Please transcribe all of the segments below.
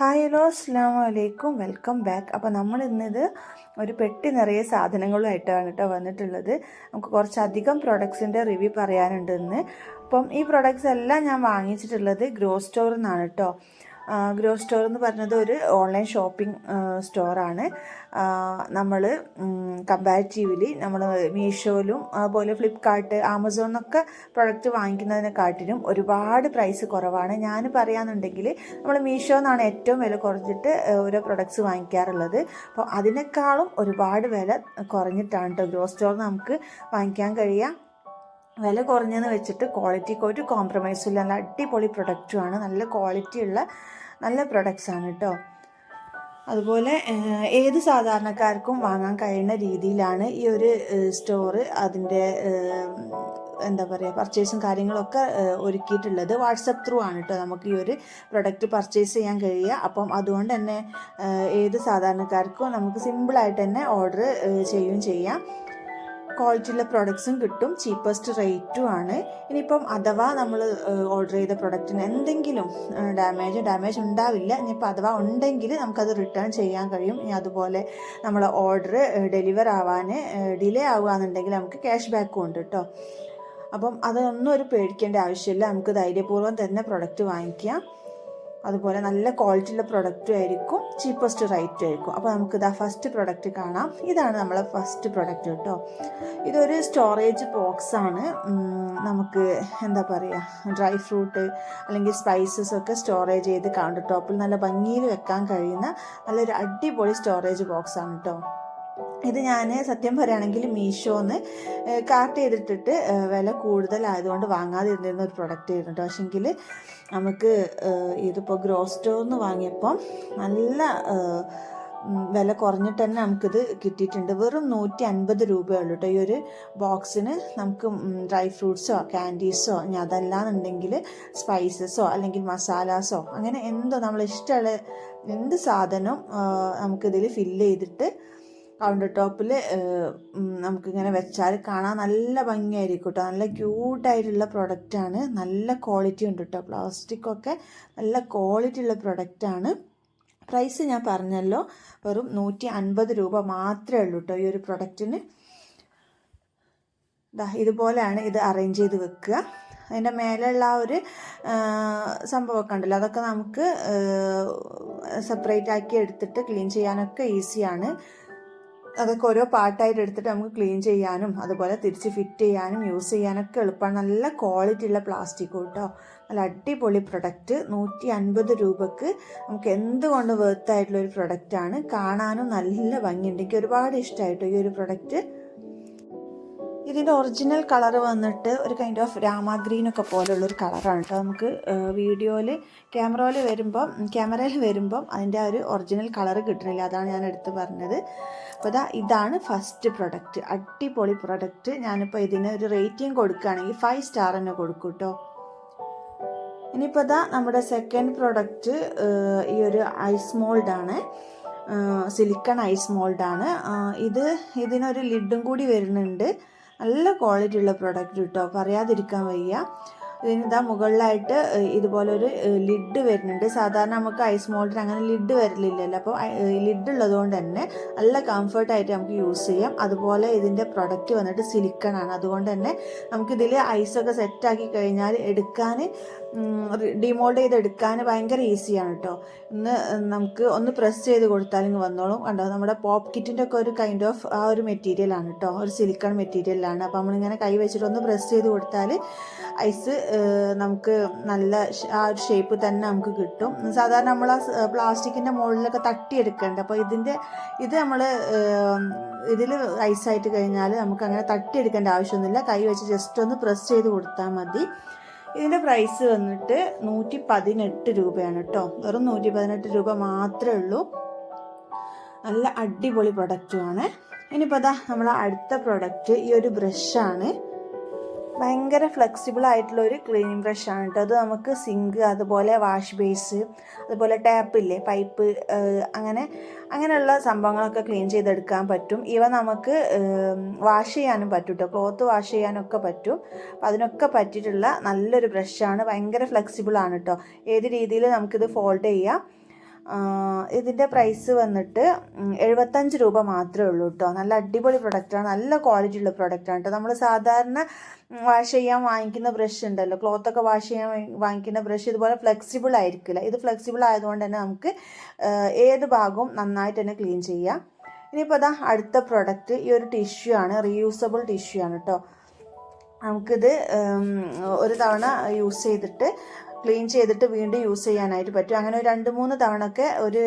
Hi hello അസ്സാം വലൈക്കും welcome back അപ്പോൾ നമ്മൾ ഇന്നിത് ഒരു പെട്ടി നിറയെ സാധനങ്ങളുമായിട്ടാണ് കേട്ടോ വന്നിട്ടുള്ളത്. നമുക്ക് കുറച്ചധികം പ്രൊഡക്ട്സിന്റെ റിവ്യൂ പറയാനുണ്ട് ഇന്ന്. അപ്പം ഈ പ്രൊഡക്ട്സ് എല്ലാം ഞാൻ വാങ്ങിച്ചിട്ടുള്ളത് ഗ്രോ സ്റ്റോറിൽ നിന്നാണ് കേട്ടോ. ഗ്രോ സ്റ്റോർ എന്ന് പറഞ്ഞത് ഒരു ഓൺലൈൻ ഷോപ്പിംഗ് സ്റ്റോറാണ്. നമ്മൾ കമ്പാരിറ്റീവ്ലി നമ്മൾ മീഷോയിലും അതുപോലെ ഫ്ലിപ്കാർട്ട് എന്നൊക്കെ പ്രൊഡക്റ്റ് വാങ്ങിക്കുന്നതിനെക്കാട്ടിലും ഒരുപാട് പ്രൈസ് കുറവാണ്. ഞാൻ പറയാന്നുണ്ടെങ്കിൽ നമ്മൾ മീഷോ എന്നാണ് ഏറ്റവും വില കുറഞ്ഞിട്ട് ഓരോ പ്രൊഡക്ട്സ് വാങ്ങിക്കാറുള്ളത്. അപ്പോൾ അതിനേക്കാളും ഒരുപാട് വില കുറഞ്ഞിട്ടാണ് കേട്ടോ ഗ്രോ സ്റ്റോർ നമുക്ക് വാങ്ങിക്കാൻ കഴിയുക. വില കുറഞ്ഞെന്ന് വെച്ചിട്ട് ക്വാളിറ്റിക്ക് ഒരു കോംപ്രമൈസും ഇല്ല. നല്ല അടിപൊളി പ്രൊഡക്റ്റുമാണ് നല്ല ക്വാളിറ്റി ഉള്ള നല്ല പ്രൊഡക്ട്സാണ് കേട്ടോ അതുപോലെ ഏത് സാധാരണക്കാർക്കും വാങ്ങാൻ കഴിയുന്ന രീതിയിലാണ് ഈ ഒരു സ്റ്റോറ് അതിന്റെ എന്താ പറയുക പർച്ചേസും കാര്യങ്ങളൊക്കെ ഒരുക്കിയിട്ടുള്ളത്. വാട്സപ്പ് ത്രൂ ആണ് കേട്ടോ നമുക്ക് ഈ ഒരു പ്രൊഡക്റ്റ് പർച്ചേസ് ചെയ്യാൻ കഴിയുക. അപ്പം അതുകൊണ്ട് തന്നെ ഏത് സാധാരണക്കാർക്കും നമുക്ക് സിമ്പിളായിട്ട് തന്നെ ഓർഡർ ചെയ്യുകയും ചെയ്യാം. ക്വാളിറ്റിയുള്ള പ്രോഡക്ട്സും കിട്ടും. ചീപ്പസ്റ്റ് റേറ്റും ആണ്. ഇനിയിപ്പം അഥവാ നമ്മൾ ഓർഡർ ചെയ്ത പ്രൊഡക്റ്റിന് എന്തെങ്കിലും ഡാമേജ് ഡാമേജ് ഉണ്ടാവില്ല. ഇനിയിപ്പോൾ അഥവാ ഉണ്ടെങ്കിൽ നമുക്കത് റിട്ടേൺ ചെയ്യാൻ കഴിയും. ഇനി അതുപോലെ നമ്മൾ ഓർഡർ ഡെലിവർ ആവാൻ ഡിലേ ആവുകയാണെന്നുണ്ടെങ്കിൽ നമുക്ക് ക്യാഷ് ബാക്കും ഉണ്ട് കേട്ടോ. അപ്പം അതൊന്നും ഒരു പേടിക്കേണ്ട ആവശ്യമില്ല. നമുക്ക് ധൈര്യപൂർവം തന്നെ പ്രൊഡക്റ്റ് വാങ്ങിക്കാം. അതുപോലെ നല്ല ക്വാളിറ്റിയുള്ള പ്രൊഡക്റ്റും ആയിരിക്കും ചീപ്പസ്റ്റ് റേറ്റും ആയിരിക്കും. അപ്പോൾ നമുക്ക് ഇതാ ഫസ്റ്റ് പ്രൊഡക്റ്റ് കാണാം. ഇതാണ് നമ്മളെ ഫസ്റ്റ് പ്രൊഡക്റ്റ് കേട്ടോ. ഇതൊരു സ്റ്റോറേജ് ബോക്സ് ആണ്. നമുക്ക് എന്താ പറയുക ഡ്രൈ ഫ്രൂട്ട് അല്ലെങ്കിൽ സ്പൈസസ് ഒക്കെ സ്റ്റോറേജ് ചെയ്ത് കൗണ്ടർ ടോപ്പിൽ നല്ല ഭംഗിയിൽ വെക്കാൻ കഴിയുന്ന നല്ലൊരു അടിപൊളി സ്റ്റോറേജ് ബോക്സ് ആണ് കേട്ടോ ഇത് ഞാൻ സത്യം പറയുകയാണെങ്കിൽ മീഷോന്ന് കാർട്ട് ചെയ്തിട്ടിട്ട് വില കൂടുതലായതുകൊണ്ട് വാങ്ങാതിരുന്നിരുന്ന ഒരു പ്രൊഡക്റ്റ് ആയിരുന്നു. കേട്ടോ പക്ഷെങ്കിൽ നമുക്ക് ഇതിപ്പോൾ ഗ്രോ സ്റ്റോറിന്ന് വാങ്ങിയപ്പം നല്ല വില കുറഞ്ഞിട്ട് തന്നെ നമുക്കിത് കിട്ടിയിട്ടുണ്ട്. വെറും നൂറ്റി അൻപത് രൂപയുള്ളൂ കേട്ടോ ഈ ഒരു ബോക്സിന് നമുക്ക് ഡ്രൈ ഫ്രൂട്ട്സോ ക്യാൻഡീസോ ഇനി അതല്ലാന്നുണ്ടെങ്കിൽ സ്പൈസസോ അല്ലെങ്കിൽ മസാലാസോ അങ്ങനെ എന്തോ നമ്മൾ ഇഷ്ടമുള്ള എന്ത് സാധനവും നമുക്കിതിൽ ഫില്ല് ചെയ്തിട്ട് കൗണ്ടർ ടോപ്പിൽ നമുക്കിങ്ങനെ വെച്ചാൽ കാണാൻ നല്ല ഭംഗിയായിരിക്കും കേട്ടോ നല്ല ക്യൂട്ടായിട്ടുള്ള പ്രൊഡക്റ്റാണ് നല്ല ക്വാളിറ്റി ഉണ്ട് കേട്ടോ പ്ലാസ്റ്റിക്കൊക്കെ നല്ല ക്വാളിറ്റി ഉള്ള പ്രൊഡക്റ്റാണ് പ്രൈസ് ഞാൻ പറഞ്ഞല്ലോ വെറും നൂറ്റി അൻപത് രൂപ മാത്രമേ ഉള്ളൂ കേട്ടോ ഈ ഒരു പ്രൊഡക്റ്റിന് ഇതുപോലെയാണ് ഇത് അറേഞ്ച് ചെയ്ത് വെക്കുക. അതിന്റെ മേലെയുള്ള ആ ഒരു സംഭവമൊക്കെ ഉണ്ടല്ലോ. അതൊക്കെ നമുക്ക് സെപ്പറേറ്റ് ആക്കി എടുത്തിട്ട് ക്ലീൻ ചെയ്യാനൊക്കെ ഈസിയാണ് അതൊക്കെ ഓരോ പാർട്ടായിട്ട് എടുത്തിട്ട് നമുക്ക് ക്ലീൻ ചെയ്യാനും അതുപോലെ തിരിച്ച് ഫിറ്റ് ചെയ്യാനും യൂസ് ചെയ്യാനൊക്കെ എളുപ്പമാണ്. നല്ല ക്വാളിറ്റി ഉള്ള പ്ലാസ്റ്റിക് കേട്ടോ നല്ല അടിപൊളി പ്രൊഡക്റ്റ് നൂറ്റി അൻപത് രൂപക്ക് നമുക്ക് എന്തുകൊണ്ട് വേർത്തായിട്ടുള്ള ഒരു പ്രൊഡക്റ്റാണ് കാണാനും നല്ല ഭംഗിയുണ്ട്. എനിക്ക് ഒരുപാട് ഇഷ്ടമായിട്ടോ ഈ ഒരു പ്രൊഡക്റ്റ് ഇതിന്റെ ഒറിജിനൽ കളർ വന്നിട്ട് ഒരു കൈൻഡ് ഓഫ് രാമ ഗ്രീൻ ഒക്കെ പോലുള്ള ഒരു കളറാണ് കേട്ടോ നമുക്ക് വീഡിയോയിൽ ക്യാമറയിൽ വരുമ്പം ക്യാമറയിൽ വരുമ്പം അതിന്റെ ആ ഒരു ഒറിജിനൽ കളർ കിട്ടണില്ല. അതാണ് ഞാൻ എടുത്ത് പറഞ്ഞത്. അപ്പോൾ ഇതാ ഇതാണ് ഫസ്റ്റ് പ്രൊഡക്റ്റ് അടിപൊളി പ്രൊഡക്റ്റ് ഞാനിപ്പോൾ ഇതിന് ഒരു റേറ്റിംഗ് കൊടുക്കുകയാണെങ്കിൽ ഫൈവ് സ്റ്റാർ തന്നെ കൊടുക്കും കേട്ടോ ഇനിയിപ്പോൾ ഇതാ നമ്മുടെ സെക്കൻഡ് പ്രൊഡക്റ്റ് ഈ ഒരു ഐസ് മോൾഡാണ് സിലിക്കൺ ഐസ് മോൾഡാണ് ഇത് ഇതിനൊരു ലിഡും കൂടി വരുന്നുണ്ട്. നല്ല ക്വാളിറ്റി ഉള്ള പ്രൊഡക്റ്റ് കിട്ടോ? പറയാതിരിക്കാൻ വയ്യ. ഇതിനിതാ മുകളിലായിട്ട് ഇതുപോലെ ഒരു ലിഡ് വരുന്നുണ്ട്. സാധാരണ നമുക്ക് ഐസ് മോൾഡിന് അങ്ങനെ ലിഡ് വരലില്ലല്ലോ. അപ്പോൾ ലിഡ് ഉള്ളതുകൊണ്ട് തന്നെ നല്ല കംഫർട്ടായിട്ട് നമുക്ക് യൂസ് ചെയ്യാം. അതുപോലെ ഇതിന്റെ പ്രൊഡക്റ്റ് വന്നിട്ട് സിലിക്കൺ ആണ്. അതുകൊണ്ട് തന്നെ നമുക്കിതിൽ ഐസൊക്കെ സെറ്റാക്കി കഴിഞ്ഞാൽ എടുക്കാൻ ഡിമോൾഡ് ചെയ്ത് എടുക്കാൻ ഭയങ്കര ഈസിയാണ് കേട്ടോ ഇന്ന് നമുക്ക് ഒന്ന് പ്രസ് ചെയ്ത് കൊടുത്താലും വന്നോളും. കണ്ടോ നമ്മുടെ പോപ്പ് കിറ്റിന്റെ ഒക്കെ ഒരു കൈൻഡ് ഓഫ് ആ ഒരു മെറ്റീരിയലാണ് കേട്ടോ ഒരു സിലിക്കൺ മെറ്റീരിയലാണ് അപ്പോൾ നമ്മളിങ്ങനെ കൈ വെച്ചിട്ട് ഒന്ന് പ്രസ് ചെയ്ത് കൊടുത്താൽ ഐസ് നമുക്ക് നല്ല ആ ഒരു ഷേപ്പ് തന്നെ നമുക്ക് കിട്ടും. സാധാരണ നമ്മൾ ആ പ്ലാസ്റ്റിക്കിന്റെ മുകളിലൊക്കെ തട്ടിയെടുക്കേണ്ട. അപ്പോൾ ഇതിന്റെ ഇത് നമ്മൾ ഇതിൽ ഐസായിട്ട് കഴിഞ്ഞാൽ നമുക്ക് അങ്ങനെ തട്ടിയെടുക്കേണ്ട ആവശ്യമൊന്നുമില്ല. കൈ വെച്ച് ജസ്റ്റ് ഒന്ന് പ്രസ് ചെയ്ത് കൊടുത്താൽ മതി. ഇതിന്റെ പ്രൈസ് വന്നിട്ട് നൂറ്റി പതിനെട്ട് രൂപയാണ് കേട്ടോ വെറും നൂറ്റി പതിനെട്ട് രൂപ മാത്രമേ ഉള്ളൂ. നല്ല അടിപൊളി പ്രൊഡക്റ്റുമാണ് ഇനിയിപ്പോൾ അതാ നമ്മളെ അടുത്ത പ്രൊഡക്റ്റ് ഈ ഒരു ബ്രഷാണ് ഭയങ്കര ഫ്ലെക്സിബിൾ ആയിട്ടുള്ള ഒരു ക്ലീനിങ് ആണ് കേട്ടോ അത് നമുക്ക് സിങ്ക് അതുപോലെ വാഷ് ബേസ് അതുപോലെ ടാപ്പ് ഇല്ലേ പൈപ്പ് അങ്ങനെ അങ്ങനെയുള്ള സംഭവങ്ങളൊക്കെ ക്ലീൻ ചെയ്തെടുക്കാൻ പറ്റും. ഇവ നമുക്ക് വാഷ് ചെയ്യാനും പറ്റും കേട്ടോ ക്ലോത്ത് വാഷ് ചെയ്യാനൊക്കെ പറ്റും. അപ്പം അതിനൊക്കെ പറ്റിയിട്ടുള്ള നല്ലൊരു ബ്രഷാണ് ഭയങ്കര ഫ്ലെക്സിബിൾ ആണ് കേട്ടോ ഏത് രീതിയിൽ നമുക്കിത് ഫോൾഡ് ചെയ്യാം. ഇതിന്റെ പ്രൈസ് വന്നിട്ട് എഴുപത്തഞ്ച് രൂപ മാത്രമേ ഉള്ളൂ കേട്ടോ നല്ല അടിപൊളി പ്രൊഡക്റ്റാണ് നല്ല ക്വാളിറ്റി ഉള്ള പ്രൊഡക്റ്റാണ് കേട്ടോ നമ്മൾ സാധാരണ വാഷ് ചെയ്യാൻ വാങ്ങിക്കുന്ന ബ്രഷ് ഉണ്ടല്ലോ. ക്ലോത്തൊക്കെ വാഷ് ചെയ്യാൻ വാങ്ങിക്കുന്ന ബ്രഷ് ഇതുപോലെ ഫ്ലെക്സിബിൾ ആയിരിക്കില്ല. ഇത് ഫ്ലെക്സിബിൾ ആയതുകൊണ്ട് തന്നെ നമുക്ക് ഏത് ഭാഗവും നന്നായിട്ട് തന്നെ ക്ലീൻ ചെയ്യാം. ഇനിയിപ്പോൾ അതാ അടുത്ത പ്രൊഡക്റ്റ് ഈ ഒരു ടിഷ്യൂ ആണ്. റീയൂസബിൾ ടിഷ്യൂ ആണ് കേട്ടോ നമുക്കിത് ഒരു തവണ യൂസ് ചെയ്തിട്ട് ക്ലീൻ ചെയ്തിട്ട് വീണ്ടും യൂസ് ചെയ്യാനായിട്ട് പറ്റും. അങ്ങനെ രണ്ട് മൂന്ന് തവണൊക്കെ ഒരു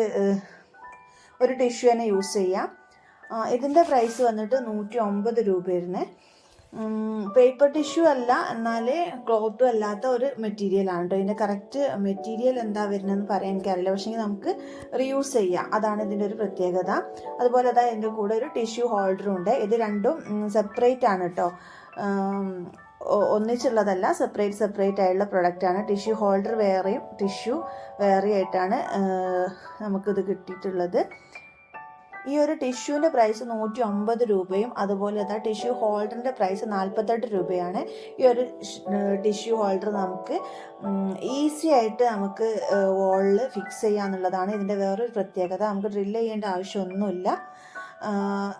ഒരു ടിഷ്യൂ തന്നെ യൂസ് ചെയ്യാം. ഇതിന്റെ പ്രൈസ് വന്നിട്ട് നൂറ്റി ഒമ്പത് രൂപ വരുന്നത് പേപ്പർ ടിഷ്യൂ അല്ല എന്നാൽ ക്ലോത്ത് അല്ലാത്ത ഒരു മെറ്റീരിയൽ ആണ് കേട്ടോ ഇതിന്റെ കറക്റ്റ് മെറ്റീരിയൽ എന്താ വരുന്നതെന്ന് പറയാൻ എനിക്കറിയില്ല. പക്ഷേ നമുക്ക് റീയൂസ് ചെയ്യാം. അതാണ് ഇതിന്റെ ഒരു പ്രത്യേകത. അതുപോലെ അതായത് ഇതിന്റെ കൂടെ ഒരു ടിഷ്യൂ ഹോൾഡറും ഉണ്ട്. ഇത് രണ്ടും സെപ്പറേറ്റ് ആണ് കേട്ടോ ഒന്നിച്ചുള്ളതല്ല സെപ്പറേറ്റ് സെപ്പറേറ്റ് ആയിട്ടുള്ള പ്രൊഡക്റ്റ് ആണ്. ടിഷ്യൂ ഹോൾഡർ വേറെയും ടിഷ്യൂ വേറെ ആയിട്ടാണ് ഏഹ്, നമുക്കിത് കിട്ടിയിട്ടുള്ളത്. ഈ ഒരു ടിഷ്യൂവിന്റെ പ്രൈസ് നൂറ്റി ഒമ്പത് രൂപയും അതുപോലെ തന്നെ ടിഷ്യൂ ഹോൾഡറിന്റെ പ്രൈസ് നാൽപ്പത്തെട്ട് രൂപയാണ്. ഈ ഒരു ടിഷ്യൂ ഹോൾഡർ നമുക്ക് ഈസി ആയിട്ട് നമുക്ക് വാളിൽ ഫിക്സ് ചെയ്യാന്നുള്ളതാണ് ഇതിന്റെ വേറൊരു പ്രത്യേകത. നമുക്ക് ഡ്രില്ല് ചെയ്യേണ്ട ആവശ്യമൊന്നുമില്ല.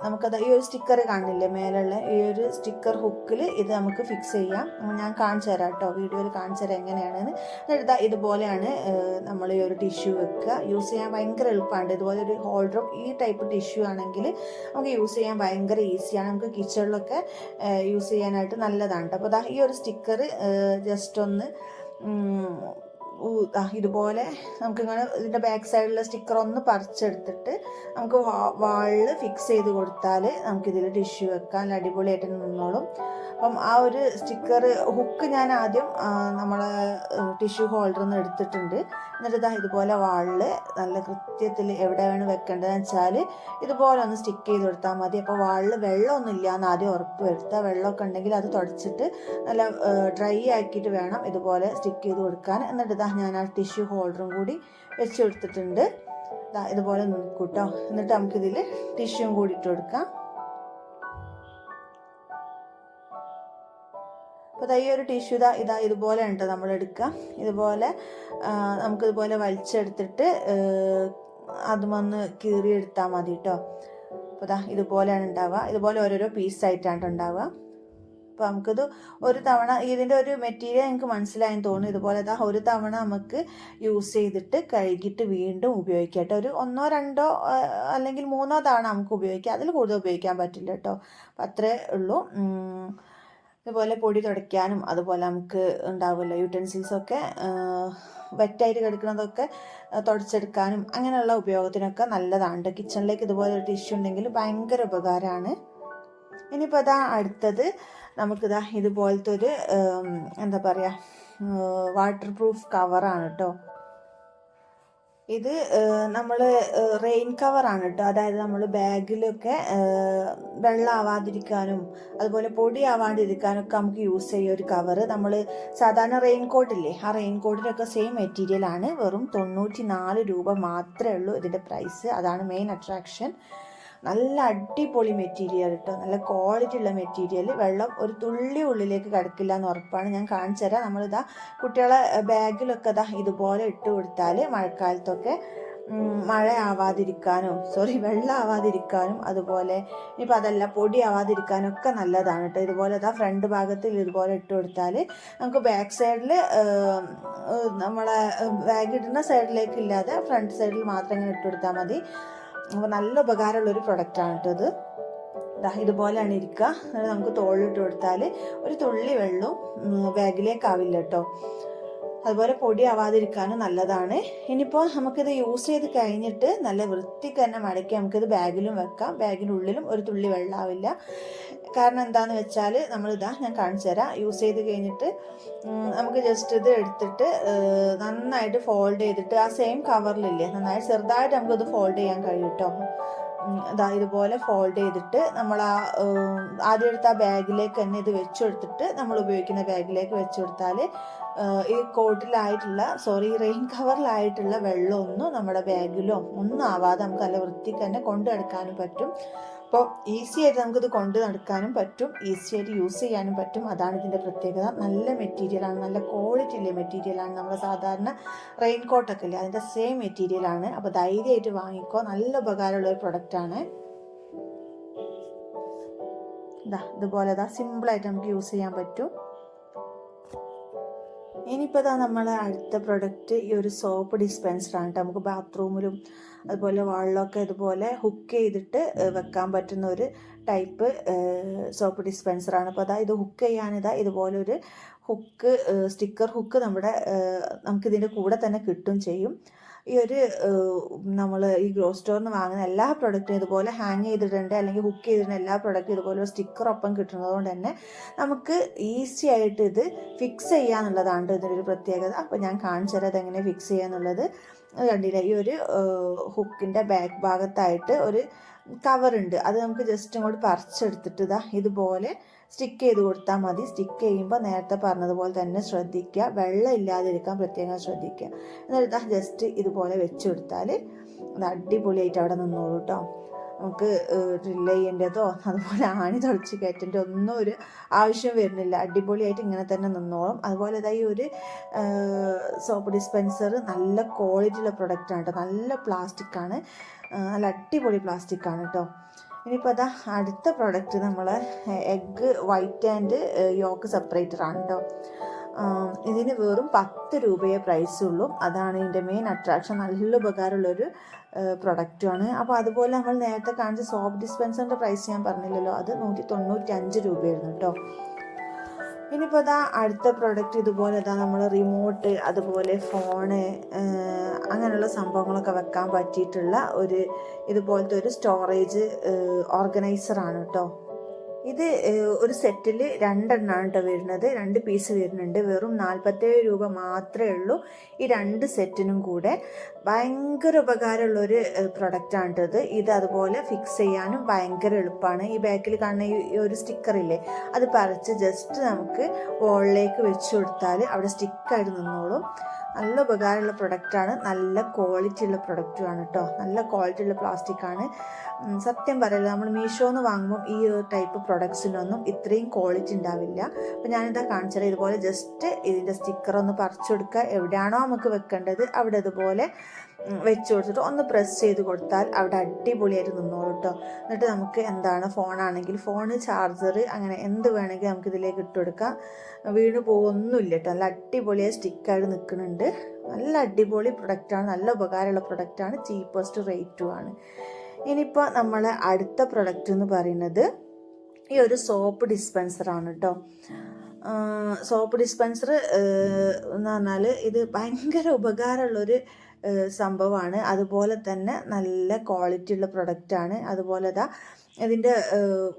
നമുക്കത് ഈ ഒരു സ്റ്റിക്കർ കാണില്ലേ മേലുള്ള ഈ ഒരു സ്റ്റിക്കർ ഹുക്കിൽ ഇത് നമുക്ക് ഫിക്സ് ചെയ്യാം. ഞാൻ കാണിച്ചു തരാം കേട്ടോ. വീഡിയോയിൽ കാണിച്ചു തരാം എങ്ങനെയാണെന്ന്. എന്നിട്ട് ഇതുപോലെയാണ് നമ്മൾ ഈ ഒരു ടിഷ്യൂ വെക്കുക. യൂസ് ചെയ്യാൻ ഭയങ്കര എളുപ്പമാണ്. ഇതുപോലെ ഒരു ഹോൾഡറും ഈ ടൈപ്പ് ടിഷ്യൂ ആണെങ്കിൽ നമുക്ക് യൂസ് ചെയ്യാൻ ഭയങ്കര ഈസിയാണ് നമുക്ക് കിച്ചണിലൊക്കെ യൂസ് ചെയ്യാനായിട്ട് നല്ലതാണ്. അപ്പോൾ ഈ ഒരു സ്റ്റിക്കർ ജസ്റ്റ് ഒന്ന് ഇതുപോലെ നമുക്കിങ്ങനെ ഇതിന്റെ ബാക്ക് സൈഡിലുള്ള സ്റ്റിക്കർ ഒന്ന് പറിച്ചെടുത്തിട്ട് നമുക്ക് വാളിൽ ഫിക്സ് ചെയ്ത് കൊടുത്താൽ നമുക്കിതിൽ ടിഷ്യൂ വെക്കാൻ അടിപൊളിയായിട്ട് നിന്നോളും. അപ്പം ആ ഒരു സ്റ്റിക്കർ ഹുക്ക് ഞാൻ ആദ്യം നമ്മൾ ടിഷ്യൂ ഹോൾഡറിൽ നിന്ന് എടുത്തിട്ടുണ്ട്. എന്നിട്ട് ഇതാ ഇതുപോലെ വാളിൽ നല്ല കൃത്യത്തിൽ എവിടെ വേണം വെക്കേണ്ടതെന്ന് വെച്ചാൽ ഇതുപോലെ ഒന്ന് സ്റ്റിക്ക് ചെയ്ത് കൊടുത്താൽ മതി. അപ്പോൾ വാളിൽ വെള്ളമൊന്നും ഇല്ല എന്ന് ആദ്യം ഉറപ്പ് വരുത്തുക വെള്ളമൊക്കെ ഉണ്ടെങ്കിൽ അത് തുടച്ചിട്ട് നല്ല ഡ്രൈ ആക്കിയിട്ട് വേണം ഇതുപോലെ സ്റ്റിക്ക് ചെയ്ത് കൊടുക്കാൻ. എന്നിട്ട് ഇതാ ഞാൻ ആ ടിഷ്യൂ ഹോൾഡറും കൂടി വെച്ച് കൊടുത്തിട്ടുണ്ട്. ഇതുപോലെ നോക്കൂട്ടോ എന്നിട്ട് നമുക്കിതിൽ ടിഷ്യൂം കൂടി ഇട്ട് കൊടുക്കാം. അപ്പോൾ ഈ ഒരു ടിഷ്യൂ ഇതാ ഇതാ ഇതുപോലെ ഉണ്ട് നമ്മൾ എടുക്കുക. ഇതുപോലെ നമുക്കിതുപോലെ വലിച്ചെടുത്തിട്ട് അതുമൊന്ന് കീറിയെടുത്താൽ മതി കേട്ടോ അപ്പോൾ ഇതാ ഇതുപോലെയാണ് ഉണ്ടാവുക. ഇതുപോലെ ഓരോരോ പീസായിട്ടാണ് ഉണ്ടാവുക. അപ്പോൾ നമുക്കിത് ഒരു തവണ ഇതിന്റെ ഒരു മെറ്റീരിയൽ എനിക്ക് മനസ്സിലായെന്ന് തോന്നുന്നു. ഇതുപോലെ ഇതാ ഒരു തവണ നമുക്ക് യൂസ് ചെയ്തിട്ട് കഴുകിയിട്ട് വീണ്ടും ഉപയോഗിക്കാം കേട്ടോ ഒരു ഒന്നോ രണ്ടോ അല്ലെങ്കിൽ മൂന്നോ തവണ നമുക്ക് ഉപയോഗിക്കാം. അതിൽ കൂടുതൽ ഉപയോഗിക്കാൻ പറ്റില്ല കേട്ടോ അപ്പം അത്രേ ഉള്ളൂ. ഉം. ഇതുപോലെ പൊടി തുടയ്ക്കാനും അതുപോലെ നമുക്ക് ഉണ്ടാവുമല്ലോ യൂട്ടൻസിൽസൊക്കെ വെറ്റായിട്ട് കിടക്കുന്നതൊക്കെ തുടച്ചെടുക്കാനും അങ്ങനെയുള്ള ഉപയോഗത്തിനൊക്കെ നല്ലതാണ് കിച്ചണിലേക്ക് ഇതുപോലെ ഒരു ടിഷ്യൂ ഉണ്ടെങ്കിൽ ഭയങ്കര ഉപകാരമാണ് ഇനിയിപ്പോൾ അതാ അടുത്തത് നമുക്കിതാ ഇതുപോലത്തെ ഒരു എന്താ പറയുക വാട്ടർ പ്രൂഫ് കവറാണ് കേട്ടോ ഇത് നമ്മൾ റെയിൻ കവറാണ് കേട്ടോ അതായത് നമ്മൾ ബാഗിലൊക്കെ വെള്ളം ആവാതിരിക്കാനും അതുപോലെ പൊടി ആവാണ്ടിരിക്കാനൊക്കെ നമുക്ക് യൂസ് ചെയ്യുക ഒരു കവറ് നമ്മൾ സാധാരണ റെയിൻ കോട്ടില്ലേ ആ റെയിൻ കോട്ടിലൊക്കെ സെയിം മെറ്റീരിയലാണ് വെറും തൊണ്ണൂറ്റി നാല് രൂപ മാത്രമേ ഉള്ളൂ ഇതിന്റെ പ്രൈസ് അതാണ് മെയിൻ അട്രാക്ഷൻ നല്ല അടിപൊളി മെറ്റീരിയൽ കേട്ടോ നല്ല ക്വാളിറ്റി ഉള്ള മെറ്റീരിയൽ വെള്ളം ഒരു തുള്ളി ഉള്ളിലേക്ക് കിടക്കില്ല എന്ന് ഉറപ്പാണ്. ഞാൻ കാണിച്ചു തരാം. നമ്മളിതാ കുട്ടികളെ ബാഗിലൊക്കെ ഇതാ ഇതുപോലെ ഇട്ട് കൊടുത്താൽ മഴക്കാലത്തൊക്കെ മഴ ആവാതിരിക്കാനും സോറി വെള്ളം ആവാതിരിക്കാനും അതുപോലെ ഇനിയിപ്പോൾ അതല്ല പൊടി ആവാതിരിക്കാനും ഒക്കെ നല്ലതാണ് കേട്ടോ ഇതുപോലെ ഇതാ ഫ്രണ്ട് ഭാഗത്തിൽ ഇതുപോലെ ഇട്ട് കൊടുത്താൽ നമുക്ക് ബാക്ക് സൈഡിൽ നമ്മളെ ബാഗ് ഇടുന്ന സൈഡിലേക്ക് ഇല്ലാതെ ഫ്രണ്ട് സൈഡിൽ മാത്രം ഇങ്ങനെ ഇട്ട് കൊടുത്താൽ മതി. അപ്പോൾ നല്ല ഉപകാരമുള്ളൊരു പ്രൊഡക്റ്റാണ് കേട്ടോ ഇത് ഇതുപോലെയാണ് ഇരിക്കുക നമുക്ക് തോളിലിട്ട് കൊടുത്താൽ ഒരു തുള്ളി വെള്ളവും ബാഗിലേക്ക് ആവില്ല കേട്ടോ അതുപോലെ പൊടി ആവാതിരിക്കാനും നല്ലതാണ്. ഇനിയിപ്പോൾ നമുക്കിത് യൂസ് ചെയ്ത് കഴിഞ്ഞിട്ട് നല്ല വൃത്തിക്ക് തന്നെ മടക്കി നമുക്കിത് ബാഗിലും വെക്കാം. ബാഗിന്റെ ഉള്ളിലും ഒരു തുള്ളി വെള്ളമാവില്ല കാരണം എന്താണെന്ന് വെച്ചാൽ നമ്മളിതാ ഞാൻ കാണിച്ചു തരാം. യൂസ് ചെയ്ത് കഴിഞ്ഞിട്ട് നമുക്ക് ജസ്റ്റ് ഇത് എടുത്തിട്ട് നന്നായിട്ട് ഫോൾഡ് ചെയ്തിട്ട് ആ സെയിം കവറിലില്ലേ നന്നായിട്ട് ചെറുതായിട്ട് നമുക്കത് ഫോൾഡ് ചെയ്യാൻ കഴിയും കേട്ടോ ഇതാ ഇതുപോലെ ഫോൾഡ് ചെയ്തിട്ട് നമ്മൾ ആ ആദ്യം എടുത്ത ആ ബാഗിലേക്ക് തന്നെ ഇത് വെച്ചു കൊടുത്തിട്ട് നമ്മൾ ഉപയോഗിക്കുന്ന ബാഗിലേക്ക് വെച്ചു കൊടുത്താൽ ഈ കോട്ടിലായിട്ടുള്ള സോറി റെയിൻ കവറിലായിട്ടുള്ള വെള്ളമൊന്നും നമ്മുടെ ബാഗിലോ ഒന്നും ആവാതെ നമുക്ക് നല്ല വൃത്തിക്ക് തന്നെ കൊണ്ടു പറ്റും. അപ്പോൾ ഈസി ആയിട്ട് നമുക്കിത് കൊണ്ട് നടക്കാനും പറ്റും. ഈസി ആയിട്ട് യൂസ് ചെയ്യാനും പറ്റും. അതാണ് ഇതിന്റെ പ്രത്യേകത. നല്ല മെറ്റീരിയലാണ് നല്ല ക്വാളിറ്റി ഉള്ള മെറ്റീരിയലാണ് നമ്മൾ സാധാരണ റെയിൻ കോട്ടൊക്കെ ഇല്ലേ? അതിന്റെ സെയിം മെറ്റീരിയലാണ് അപ്പോൾ ധൈര്യമായിട്ട് വാങ്ങിക്കോ. നല്ല ഉപകാരമുള്ള ഒരു പ്രൊഡക്റ്റാണ് ഇതാ ഇതുപോലെ ഇതാ സിമ്പിളായിട്ട് നമുക്ക് യൂസ് ചെയ്യാൻ പറ്റും. ഇനിയിപ്പോൾ ഇതാ നമ്മൾ അടുത്ത പ്രൊഡക്റ്റ് ഈ ഒരു സോപ്പ് ഡിസ്പെൻസറാണ് കേട്ടോ നമുക്ക് ബാത്റൂമിലും അതുപോലെ വാളിലൊക്കെ ഇതുപോലെ ഹുക്ക് ചെയ്തിട്ട് വെക്കാൻ പറ്റുന്ന ഒരു ടൈപ്പ് സോപ്പ് ഡിസ്പെൻസറാണ് അപ്പോൾ അതാ ഇത് ഹുക്ക് ചെയ്യാനിതാ ഇതുപോലെ ഒരു ഹുക്ക് സ്റ്റിക്കർ ഹുക്ക് നമ്മുടെ നമുക്കിതിന്റെ കൂടെ തന്നെ കിട്ടും ചെയ്യും. ഈ ഒരു നമ്മൾ ഈ ഗ്രോ സ്റ്റോറിൽ നിന്ന് വാങ്ങുന്ന എല്ലാ പ്രൊഡക്റ്റും ഇതുപോലെ ഹാങ് ചെയ്തിട്ടുണ്ട് അല്ലെങ്കിൽ ഹുക്ക് ചെയ്തിട്ടുണ്ട് എല്ലാ പ്രൊഡക്റ്റും ഇതുപോലെ ഒരു സ്റ്റിക്കർ ഒപ്പം കിട്ടുന്നത് കൊണ്ട് തന്നെ നമുക്ക് ഈസി ആയിട്ട് ഇത് ഫിക്സ് ചെയ്യാന്നുള്ളതാണ് ഇതിന്റെ ഒരു പ്രത്യേകത. അപ്പോൾ ഞാൻ കാണിച്ചു തരാം അതെങ്ങനെ ഫിക്സ് ചെയ്യാന്നുള്ളത്. കണ്ടില്ല? ഈ ഒരു ഹുക്കിന്റെ ബാക്ക് ഭാഗത്തായിട്ട് ഒരു കവറുണ്ട് അത് നമുക്ക് ജസ്റ്റ് ഇങ്ങോട്ട് പറിച്ചെടുത്തിട്ട് ഇതാ ഇതുപോലെ സ്റ്റിക്ക് ചെയ്ത് കൊടുത്താൽ മതി. സ്റ്റിക്ക് ചെയ്യുമ്പോൾ നേരത്തെ പറഞ്ഞതുപോലെ തന്നെ ശ്രദ്ധിക്കുക. വെള്ളം ഇല്ലാതിരിക്കാൻ പ്രത്യേകം ശ്രദ്ധിക്കുക. എന്നിട്ട് ജസ്റ്റ് ഇതുപോലെ വെച്ച് കൊടുത്താൽ അത് അടിപൊളിയായിട്ട് അവിടെ നിന്നോളൂ കേട്ടോ നമുക്ക് ഡ്രില്ല് ചെയ്യേണ്ടതോ അതുപോലെ ആണി തുളച്ച് കയറ്റേണ്ട ഒന്നും ഒരു ആവശ്യം വരുന്നില്ല. അടിപൊളിയായിട്ട് ഇങ്ങനെ തന്നെ നിന്നോളും. അതുപോലെ ഇതായി ഒരു സോപ്പ് ഡിസ്പെൻസർ നല്ല ക്വാളിറ്റിയുള്ള പ്രൊഡക്റ്റാണ് കേട്ടോ നല്ല പ്ലാസ്റ്റിക്കാണ് നല്ല അടിപൊളി പ്ലാസ്റ്റിക്കാണ് കേട്ടോ ഇനിയിപ്പോൾ അതാ അടുത്ത പ്രോഡക്റ്റ് നമ്മൾ egg white and yolk separator ആണ് കേട്ടോ ഇതിന് വെറും പത്ത് രൂപയെ പ്രൈസ് ഉള്ളൂ. അതാണ് ഇതിന്റെ മെയിൻ അട്രാക്ഷൻ നല്ല ഉപകാരമുള്ളൊരു പ്രൊഡക്റ്റുമാണ് അപ്പോൾ അതുപോലെ നമ്മൾ നേരത്തെ കാണിച്ച സോപ്പ് ഡിസ്പെൻസറിന്റെ പ്രൈസ് ഞാൻ പറഞ്ഞില്ലല്ലോ. അത് നൂറ്റി തൊണ്ണൂറ്റി അഞ്ച് രൂപയായിരുന്നു കേട്ടോ ഇനിയിപ്പോൾ അതാ അടുത്ത പ്രൊഡക്റ്റ് ഇതുപോലെ ഇതാ നമ്മൾ റിമോട്ട് അതുപോലെ ഫോണ് അങ്ങനെയുള്ള സംഭവങ്ങളൊക്കെ വെക്കാൻ പറ്റിയിട്ടുള്ള ഒരു ഇതുപോലത്തെ ഒരു സ്റ്റോറേജ് ഓർഗനൈസറാണ് കേട്ടോ ഇത് ഒരു സെറ്റിൽ രണ്ടെണ്ണമാണ് കേട്ടോ വരുന്നത്. രണ്ട് പീസ് വരുന്നുണ്ട്. വെറും നാൽപ്പത്തേഴ് രൂപ മാത്രമേ ഉള്ളൂ. ഈ രണ്ട് സെറ്റിനും കൂടെ ഭയങ്കര ഉപകാരമുള്ളൊരു പ്രൊഡക്റ്റാണ് കേട്ടത് ഇത് അതുപോലെ ഫിക്സ് ചെയ്യാനും ഭയങ്കര എളുപ്പമാണ് ഈ ബാക്കിൽ കാണുന്ന ഈ ഒരു സ്റ്റിക്കറില്ലേ അത് പറിച്ച് ജസ്റ്റ് നമുക്ക് വോളിലേക്ക് വെച്ച് കൊടുത്താൽ അവിടെ സ്റ്റിക്കായിട്ട് നിന്നോളും. നല്ല ഉപകാരമുള്ള പ്രൊഡക്റ്റാണ് നല്ല ക്വാളിറ്റി ഉള്ള പ്രൊഡക്റ്റുമാണ് കേട്ടോ നല്ല ക്വാളിറ്റി ഉള്ള പ്ലാസ്റ്റിക് ആണ്. ഉം, സത്യം പറയല്ലോ നമ്മൾ മീഷോ എന്ന് വാങ്ങുമ്പോൾ ഈ ഒരു ടൈപ്പ് പ്രൊഡക്ട്സിനൊന്നും ഇത്രയും ക്വാളിറ്റി ഉണ്ടാവില്ല. അപ്പോൾ ഞാനിതാ കാണിച്ചത് ഇതുപോലെ ജസ്റ്റ് ഇതിന്റെ സ്റ്റിക്കർ ഒന്ന് പറിച്ചു കൊടുക്കുക. എവിടെയാണോ നമുക്ക് വെക്കേണ്ടത് അവിടെ ഇതുപോലെ വെച്ച് കൊടുത്തിട്ട് ഒന്ന് പ്രസ് ചെയ്ത് കൊടുത്താൽ അവിടെ അടിപൊളിയായിട്ട് നിന്നോളൂ കേട്ടോ എന്നിട്ട് നമുക്ക് എന്താണ് ഫോണാണെങ്കിൽ ഫോണ് ചാർജർ അങ്ങനെ എന്ത് വേണമെങ്കിൽ നമുക്ക് ഇതിലേക്ക് ഇട്ട് കൊടുക്കാം. വീണ് പോകുന്നില്ല കേട്ടോ നല്ല അടിപൊളിയായി സ്റ്റിക്കായിട്ട് നിൽക്കുന്നുണ്ട്. നല്ല അടിപൊളി പ്രൊഡക്റ്റാണ് നല്ല ഉപകാരമുള്ള പ്രൊഡക്റ്റാണ് ചീപ്പസ്റ്റ് റേറ്റും ആണ്. ഇനിയിപ്പോൾ നമ്മൾ അടുത്ത പ്രൊഡക്റ്റ് എന്ന് പറയുന്നത് ഈ ഒരു സോപ്പ് ഡിസ്പെൻസറാണ് കേട്ടോ സോപ്പ് ഡിസ്പെൻസർ എന്ന് പറഞ്ഞാൽ ഇത് ഭയങ്കര ഉപകാരമുള്ളൊരു സംഭവമാണ് അതുപോലെ തന്നെ നല്ല ക്വാളിറ്റി ഉള്ള പ്രൊഡക്റ്റാണ് അതുപോലെ ഇതാ ഇതിന്റെ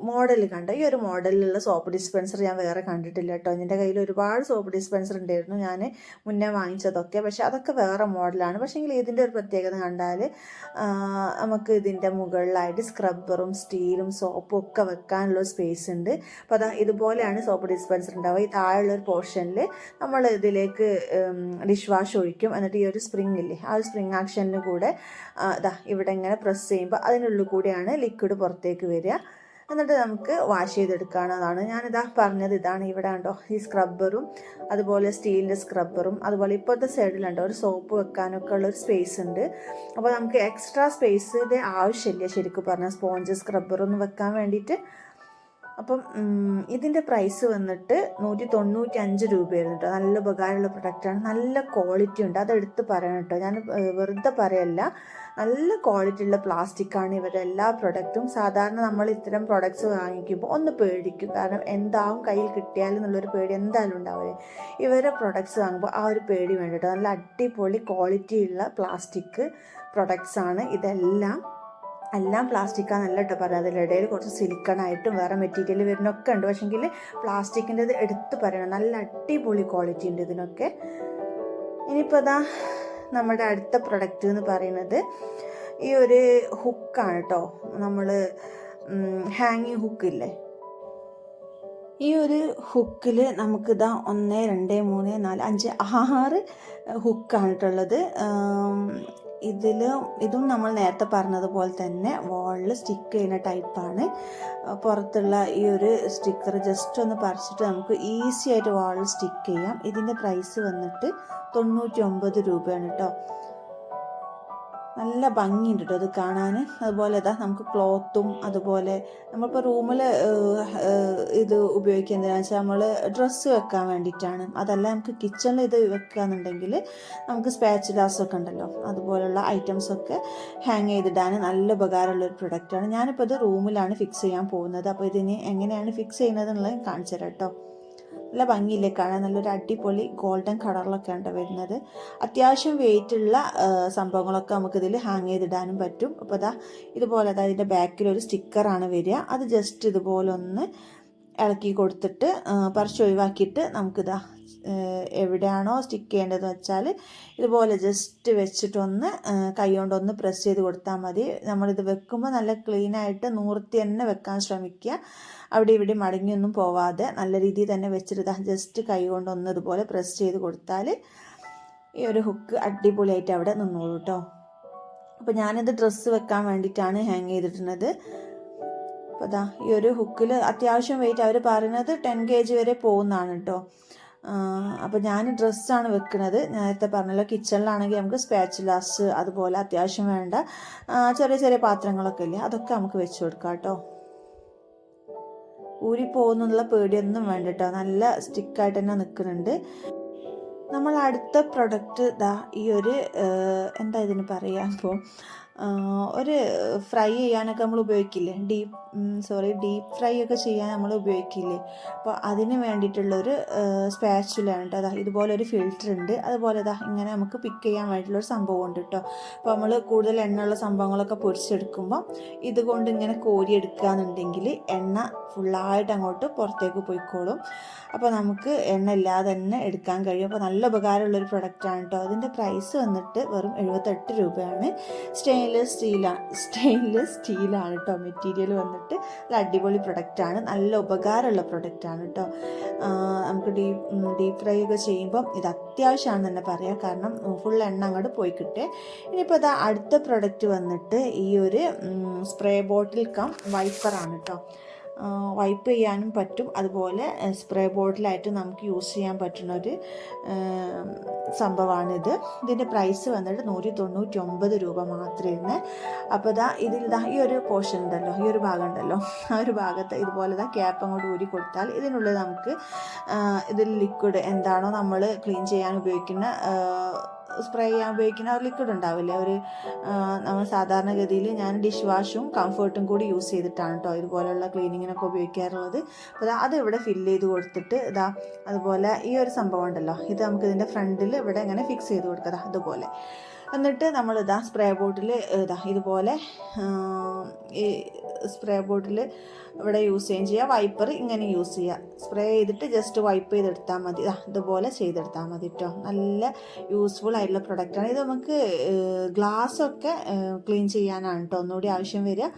മോഡൽ കണ്ട. ഈ ഒരു മോഡലിലുള്ള സോപ്പ് ഡിസ്പെൻസർ ഞാൻ വേറെ കണ്ടിട്ടില്ല കേട്ടോ. എന്റെ കയ്യിൽ ഒരുപാട് സോപ്പ് ഡിസ്പെൻസർ ഉണ്ടായിരുന്നു. ഞാൻ മുന്നേ വാങ്ങിച്ചതൊക്കെ. പക്ഷെ അതൊക്കെ വേറെ മോഡലാണ് പക്ഷേങ്കിൽ ഇതിന്റെ ഒരു പ്രത്യേകത കണ്ടാൽ നമുക്ക് ഇതിന്റെ മുകളിലായിട്ട് സ്ക്രബ്ബറും സ്റ്റീലും സോപ്പും ഒക്കെ വെക്കാനുള്ള സ്പേസ് ഉണ്ട്. അപ്പോൾ അതാ ഇതുപോലെയാണ് സോപ്പ് ഡിസ്പെൻസർ ഉണ്ടാവുക. ഈ താഴെയുള്ള ഒരു പോർഷനിൽ നമ്മൾ ഇതിലേക്ക് ഡിഷ് വാഷ് ഒഴിക്കും. എന്നിട്ട് ഈ ഒരു സ്പ്രിങ് ഇല്ലേ ആ ഒരു സ്പ്രിങ് ആക്ഷനിന് കൂടെ ഇതാ ഇവിടെ ഇങ്ങനെ പ്രസ് ചെയ്യുമ്പോൾ അതിനുള്ളിൽ കൂടിയാണ് ലിക്വിഡ് പുറത്തേക്ക് വരിക. എന്നിട്ട് നമുക്ക് വാഷ് ചെയ്തെടുക്കാവുന്നതാണ് ഞാനിതാ പറഞ്ഞത്. ഇതാണ് ഇവിടെ ഉണ്ടോ ഈ സ്ക്രബ്ബറും അതുപോലെ സ്റ്റീലിന്റെ സ്ക്രബ്ബറും അതുപോലെ ഇപ്പോഴത്തെ സൈഡിലുണ്ടോ ഒരു സോപ്പ് വെക്കാനൊക്കെ ഉള്ളൊരു സ്പേസ് ഉണ്ട്. അപ്പോൾ നമുക്ക് എക്സ്ട്രാ സ്പേസിന്റെ ആവശ്യമില്ല ശരിക്കും പറഞ്ഞാൽ സ്പോഞ്ച് സ്ക്രബ്ബറൊന്നും വെക്കാൻ വേണ്ടിയിട്ട്. അപ്പം ഇതിന്റെ പ്രൈസ് വന്നിട്ട് നൂറ്റി തൊണ്ണൂറ്റി അഞ്ച് രൂപയായിരുന്നു കേട്ടോ. നല്ല ഉപകാരമുള്ള പ്രൊഡക്റ്റാണ് നല്ല ക്വാളിറ്റി ഉണ്ട്. അതെടുത്ത് പറയണം കേട്ടോ. ഞാൻ വെറുതെ പറയല്ല. നല്ല ക്വാളിറ്റി ഉള്ള പ്ലാസ്റ്റിക് ആണ് ഇവരുടെ എല്ലാ പ്രൊഡക്റ്റും സാധാരണ നമ്മൾ ഇത്തരം പ്രൊഡക്ട്സ് വാങ്ങിക്കുമ്പോൾ ഒന്ന് പേടിക്കും. കാരണം എന്താവും കയ്യിൽ കിട്ടിയാലും എന്നുള്ളൊരു പേടി എന്തായാലും ഉണ്ടാവില്ല. ഇവരുടെ പ്രൊഡക്ട്സ് വാങ്ങുമ്പോൾ ആ ഒരു പേടി വേണ്ടട്ടോ നല്ല അടിപൊളി ക്വാളിറ്റി ഉള്ള പ്ലാസ്റ്റിക് പ്രൊഡക്ട്സ് ആണ് ഇതെല്ലാം. എല്ലാം പ്ലാസ്റ്റിക്കാന്നല്ല കേട്ടോ പറയാം അതിലിടയിൽ കുറച്ച് സിലിക്കണായിട്ടും വേറെ മെറ്റീരിയൽ വരുന്നൊക്കെ ഉണ്ട്. പക്ഷെങ്കിൽ പ്ലാസ്റ്റിക്കിന്റെത് എടുത്ത് പറയണം. നല്ല അടിപൊളി ക്വാളിറ്റി ഉണ്ട് ഇതിനൊക്കെ. ഇനിയിപ്പോൾ അതാ നമ്മുടെ അടുത്ത പ്രൊഡക്റ്റ് എന്ന് പറയുന്നത് ഈ ഒരു ഹുക്കാണ് കേട്ടോ നമ്മൾ ഹാങ്ങിങ് ഹുക്കില്ലേ ഈ ഒരു ഹുക്കിൽ നമുക്കിതാ ഒന്ന് രണ്ട് മൂന്ന് നാല് അഞ്ച് ആറ് ഹുക്കാണ് കേട്ടുള്ളത് ഇതിൽ ഇതും നമ്മൾ നേരത്തെ പറഞ്ഞതുപോലെ തന്നെ വാളിൽ സ്റ്റിക്ക് ചെയ്യുന്ന ടൈപ്പാണ് പുറത്തുള്ള ഈ ഒരു സ്റ്റിക്കർ ജസ്റ്റ് ഒന്ന് പറിച്ചിട്ട് നമുക്ക് ഈസി ആയിട്ട് വാളിൽ സ്റ്റിക്ക് ചെയ്യാം. ഇതിന്റെ പ്രൈസ് വന്നിട്ട് തൊണ്ണൂറ്റി ഒമ്പത് രൂപയാണ് കേട്ടോ നല്ല ഭംഗിയുണ്ട് കേട്ടോ അത് കാണാൻ അതുപോലെ ഇതാ നമുക്ക് ക്ലോത്തും അതുപോലെ നമ്മളിപ്പോൾ റൂമിൽ ഇത് ഉപയോഗിക്കുക എന്തിനാണെന്ന് വെച്ചാൽ നമ്മൾ ഡ്രസ്സ് വെക്കാൻ വേണ്ടിയിട്ടാണ്. അതല്ല നമുക്ക് കിച്ചണിൽ ഇത് വെക്കുകയെന്നുണ്ടെങ്കിൽ നമുക്ക് സ്പാച്ചുലാസ് ഒക്കെ ഉണ്ടല്ലോ അതുപോലുള്ള ഐറ്റംസ് ഒക്കെ ഹാങ് ചെയ്തിടാൻ നല്ല ഉപകാരമുള്ള ഒരു പ്രൊഡക്റ്റാണ് ഞാനിപ്പോൾ ഇത് റൂമിലാണ് ഫിക്സ് ചെയ്യാൻ പോകുന്നത്. അപ്പോൾ ഇതിന് എങ്ങനെയാണ് ഫിക്സ് ചെയ്യുന്നത് എന്നുള്ളത് കാണിച്ചു തരാം കേട്ടോ നല്ല ഭംഗിയില്ലേ കാണാൻ? നല്ലൊരു അടിപൊളി ഗോൾഡൻ കളറിലൊക്കെ ഉണ്ട് വരുന്നത്. അത്യാവശ്യം വെയിറ്റ് ഉള്ള ആ, സംഭവങ്ങളൊക്കെ നമുക്കിതിൽ ഹാങ് ചെയ്തിടാനും പറ്റും. അപ്പോൾ അതാ ഇതുപോലെ അതാ ഇതിന്റെ ബാക്കിൽ ഒരു സ്റ്റിക്കറാണ് വരിക. അത് ജസ്റ്റ് ഇതുപോലെ ഒന്ന് ഇളക്കി കൊടുത്തിട്ട് പറിച്ച് ഒഴിവാക്കിയിട്ട് നമുക്കിതാ എവിടെയാണോ സ്റ്റിക്ക് ചെയ്യേണ്ടതെന്ന് വെച്ചാൽ ഇതുപോലെ ജസ്റ്റ് വെച്ചിട്ടൊന്ന് കൈ കൊണ്ടൊന്ന് പ്രസ് ചെയ്ത് കൊടുത്താൽ മതി. നമ്മളിത് വെക്കുമ്പോൾ നല്ല ക്ലീനായിട്ട് നൂർത്തി തന്നെ വെക്കാൻ ശ്രമിക്കുക. അവിടെ ഇവിടെ മടങ്ങിയൊന്നും പോവാതെ നല്ല രീതിയിൽ തന്നെ വെച്ചിട്ട് ജസ്റ്റ് കൈ കൊണ്ടൊന്ന് ഇതുപോലെ പ്രസ് ചെയ്ത് കൊടുത്താൽ ഈ ഒരു ഹുക്ക് അടിപൊളിയായിട്ട് അവിടെ നിന്നോളൂ കേട്ടോ അപ്പോൾ ഞാനിത് ഡ്രസ്സ് വെക്കാൻ വേണ്ടിയിട്ടാണ് ഹാങ് ചെയ്തിട്ടുള്ളത്. അപ്പോൾ അതാ ഈ ഒരു ഹുക്കിൽ അത്യാവശ്യം വെയിറ്റ് അവർ പറയുന്നത് ടെൻ കെ ജി വരെ പോകുന്നതാണ് കേട്ടോ അപ്പോൾ ഞാൻ ഡ്രസ്സാണ് വെക്കുന്നത് നേരത്തെ പറഞ്ഞല്ലോ കിച്ചണിലാണെങ്കിൽ നമുക്ക് സ്പാച്ചുലാസ് അതുപോലെ അത്യാവശ്യം വേണ്ട ചെറിയ ചെറിയ പാത്രങ്ങളൊക്കെ ഇല്ലേ അതൊക്കെ നമുക്ക് വെച്ച് കൊടുക്കാം കേട്ടോ ഊരി പോകുന്നുള്ള പേടിയൊന്നും വേണ്ട കേട്ടോ നല്ല സ്റ്റിക്കായിട്ട് തന്നെ നിൽക്കുന്നുണ്ട് നമ്മൾ അടുത്ത പ്രൊഡക്റ്റ് ദാ ഈ ഒരു എന്താ ഇതിന് പറയുക അപ്പോൾ ഒരു ഫ്രൈ ചെയ്യാനൊക്കെ നമ്മൾ ഉപയോഗിക്കില്ലേ? ഡീപ്പ് സോറി ഡീപ്പ് ഫ്രൈ ഒക്കെ ചെയ്യാൻ നമ്മൾ ഉപയോഗിക്കില്ലേ? അപ്പോൾ അതിന് വേണ്ടിയിട്ടുള്ളൊരു സ്പാച്ചുലാണ് കേട്ടോ അതാ ഇതുപോലെ ഒരു ഫിൽറ്റർ ഉണ്ട്. അതുപോലെ അതാ ഇങ്ങനെ നമുക്ക് പിക്ക് ചെയ്യാൻ വേണ്ടിയിട്ടുള്ളൊരു സംഭവം ഉണ്ട് കേട്ടോ അപ്പോൾ നമ്മൾ കൂടുതൽ എണ്ണയുള്ള സംഭവങ്ങളൊക്കെ പൊരിച്ചെടുക്കുമ്പോൾ ഇതുകൊണ്ട് ഇങ്ങനെ കോരിയെടുക്കുക എന്നുണ്ടെങ്കിൽ എണ്ണ ഫുള്ളായിട്ട് അങ്ങോട്ട് പുറത്തേക്ക് പോയിക്കോളും. അപ്പോൾ നമുക്ക് എണ്ണ ഇല്ലാതെ തന്നെ എടുക്കാൻ കഴിയും. അപ്പോൾ നല്ല ഉപകാരമുള്ളൊരു പ്രൊഡക്റ്റാണ് കേട്ടോ അതിന്റെ പ്രൈസ് വന്നിട്ട് വെറും എഴുപത്തെട്ട് രൂപയാണ്. സ്റ്റെയിൻലെസ് സ്റ്റീലാണ് സ്റ്റെയിൻലെസ് സ്റ്റീലാണ് കേട്ടോ മെറ്റീരിയൽ വന്നിട്ട്. നല്ല അടിപൊളി പ്രൊഡക്റ്റാണ് നല്ല ഉപകാരമുള്ള പ്രൊഡക്റ്റാണ് കേട്ടോ നമുക്ക് ഡീപ് ഡീപ്പ് ഫ്രൈ ഒക്കെ ചെയ്യുമ്പം ഇത് അത്യാവശ്യമാണെന്ന് തന്നെ പറയാം. കാരണം ഫുൾ എണ്ണ അങ്ങോട്ട് പോയി കിട്ടേ. ഇനിയിപ്പോൾ അത് അടുത്ത പ്രൊഡക്റ്റ് വന്നിട്ട് ഈ ഒരു സ്പ്രേ ബോട്ടിൽ കം വൈപ്പറാണ് കേട്ടോ വൈപ്പ് ചെയ്യാനും പറ്റും. അതുപോലെ സ്പ്രേ ബോട്ടിലായിട്ട് നമുക്ക് യൂസ് ചെയ്യാൻ പറ്റുന്ന ഒരു സംഭവമാണിത് ഇതിന്റെ പ്രൈസ് വന്നിട്ട് നൂറ്റി തൊണ്ണൂറ്റി ഒമ്പത് രൂപ മാത്രമേ ഇന്ന് അപ്പോൾ ഇതാ ഇതിൽ ഇതാ ഈ ഒരു പോർഷൻ ഉണ്ടല്ലോ ഈ ഒരു ഭാഗം ഉണ്ടല്ലോ. ആ ഒരു ഭാഗത്ത് ഇതുപോലെ ഇതാ ക്യാപ്പ് അങ്ങോട്ട് ഊരി കൊടുത്താൽ ഇതിനുള്ളിൽ നമുക്ക് ഇതിൽ ലിക്വിഡ് എന്താണോ നമ്മൾ ക്ലീൻ ചെയ്യാൻ ഉപയോഗിക്കുന്ന സ്പ്രേ ചെയ്യാൻ ഉപയോഗിക്കുന്ന ഒരു ലിക്വിഡ് ഉണ്ടാവില്ലേ? ഒരു നമ്മൾ സാധാരണഗതിയിൽ ഞാൻ ഡിഷ് വാഷും കംഫർട്ടും കൂടി യൂസ് ചെയ്തിട്ടാണ് കേട്ടോ ഇതുപോലെയുള്ള ക്ലീനിങ്ങിനൊക്കെ ഉപയോഗിക്കാറുള്ളത്. അപ്പോൾ അത് ഇവിടെ ഫില്ല് ചെയ്ത് കൊടുത്തിട്ട് ഇതാ അതുപോലെ ഈ ഒരു സംഭവം ഉണ്ടല്ലോ. ഇത് നമുക്ക് ഇതിന്റെ ഫ്രണ്ടിൽ ഇവിടെ ഇങ്ങനെ ഫിക്സ് ചെയ്ത് കൊടുക്കുക അതുപോലെ എന്നിട്ട് നമ്മൾ ഇതാ സ്പ്രേ ബോട്ടിൽ ഇതാ ഇതുപോലെ ഈ സ്പ്രേ ബോട്ടിൽ ഇവിടെ യൂസ് ചെയ്യുകയും ചെയ്യുക. വൈപ്പർ ഇങ്ങനെ യൂസ് ചെയ്യുക. സ്പ്രേ ചെയ്തിട്ട് ജസ്റ്റ് വൈപ്പ് ചെയ്തെടുത്താൽ മതി. ഇതുപോലെ ചെയ്തെടുത്താൽ മതി കേട്ടോ നല്ല യൂസ്ഫുൾ ആയിട്ടുള്ള പ്രൊഡക്റ്റാണ് ഇത് നമുക്ക് ഗ്ലാസ്സൊക്കെ ക്ലീൻ ചെയ്യാനാണ് കേട്ടോ ഒന്നുകൂടി ആവശ്യം വരിക.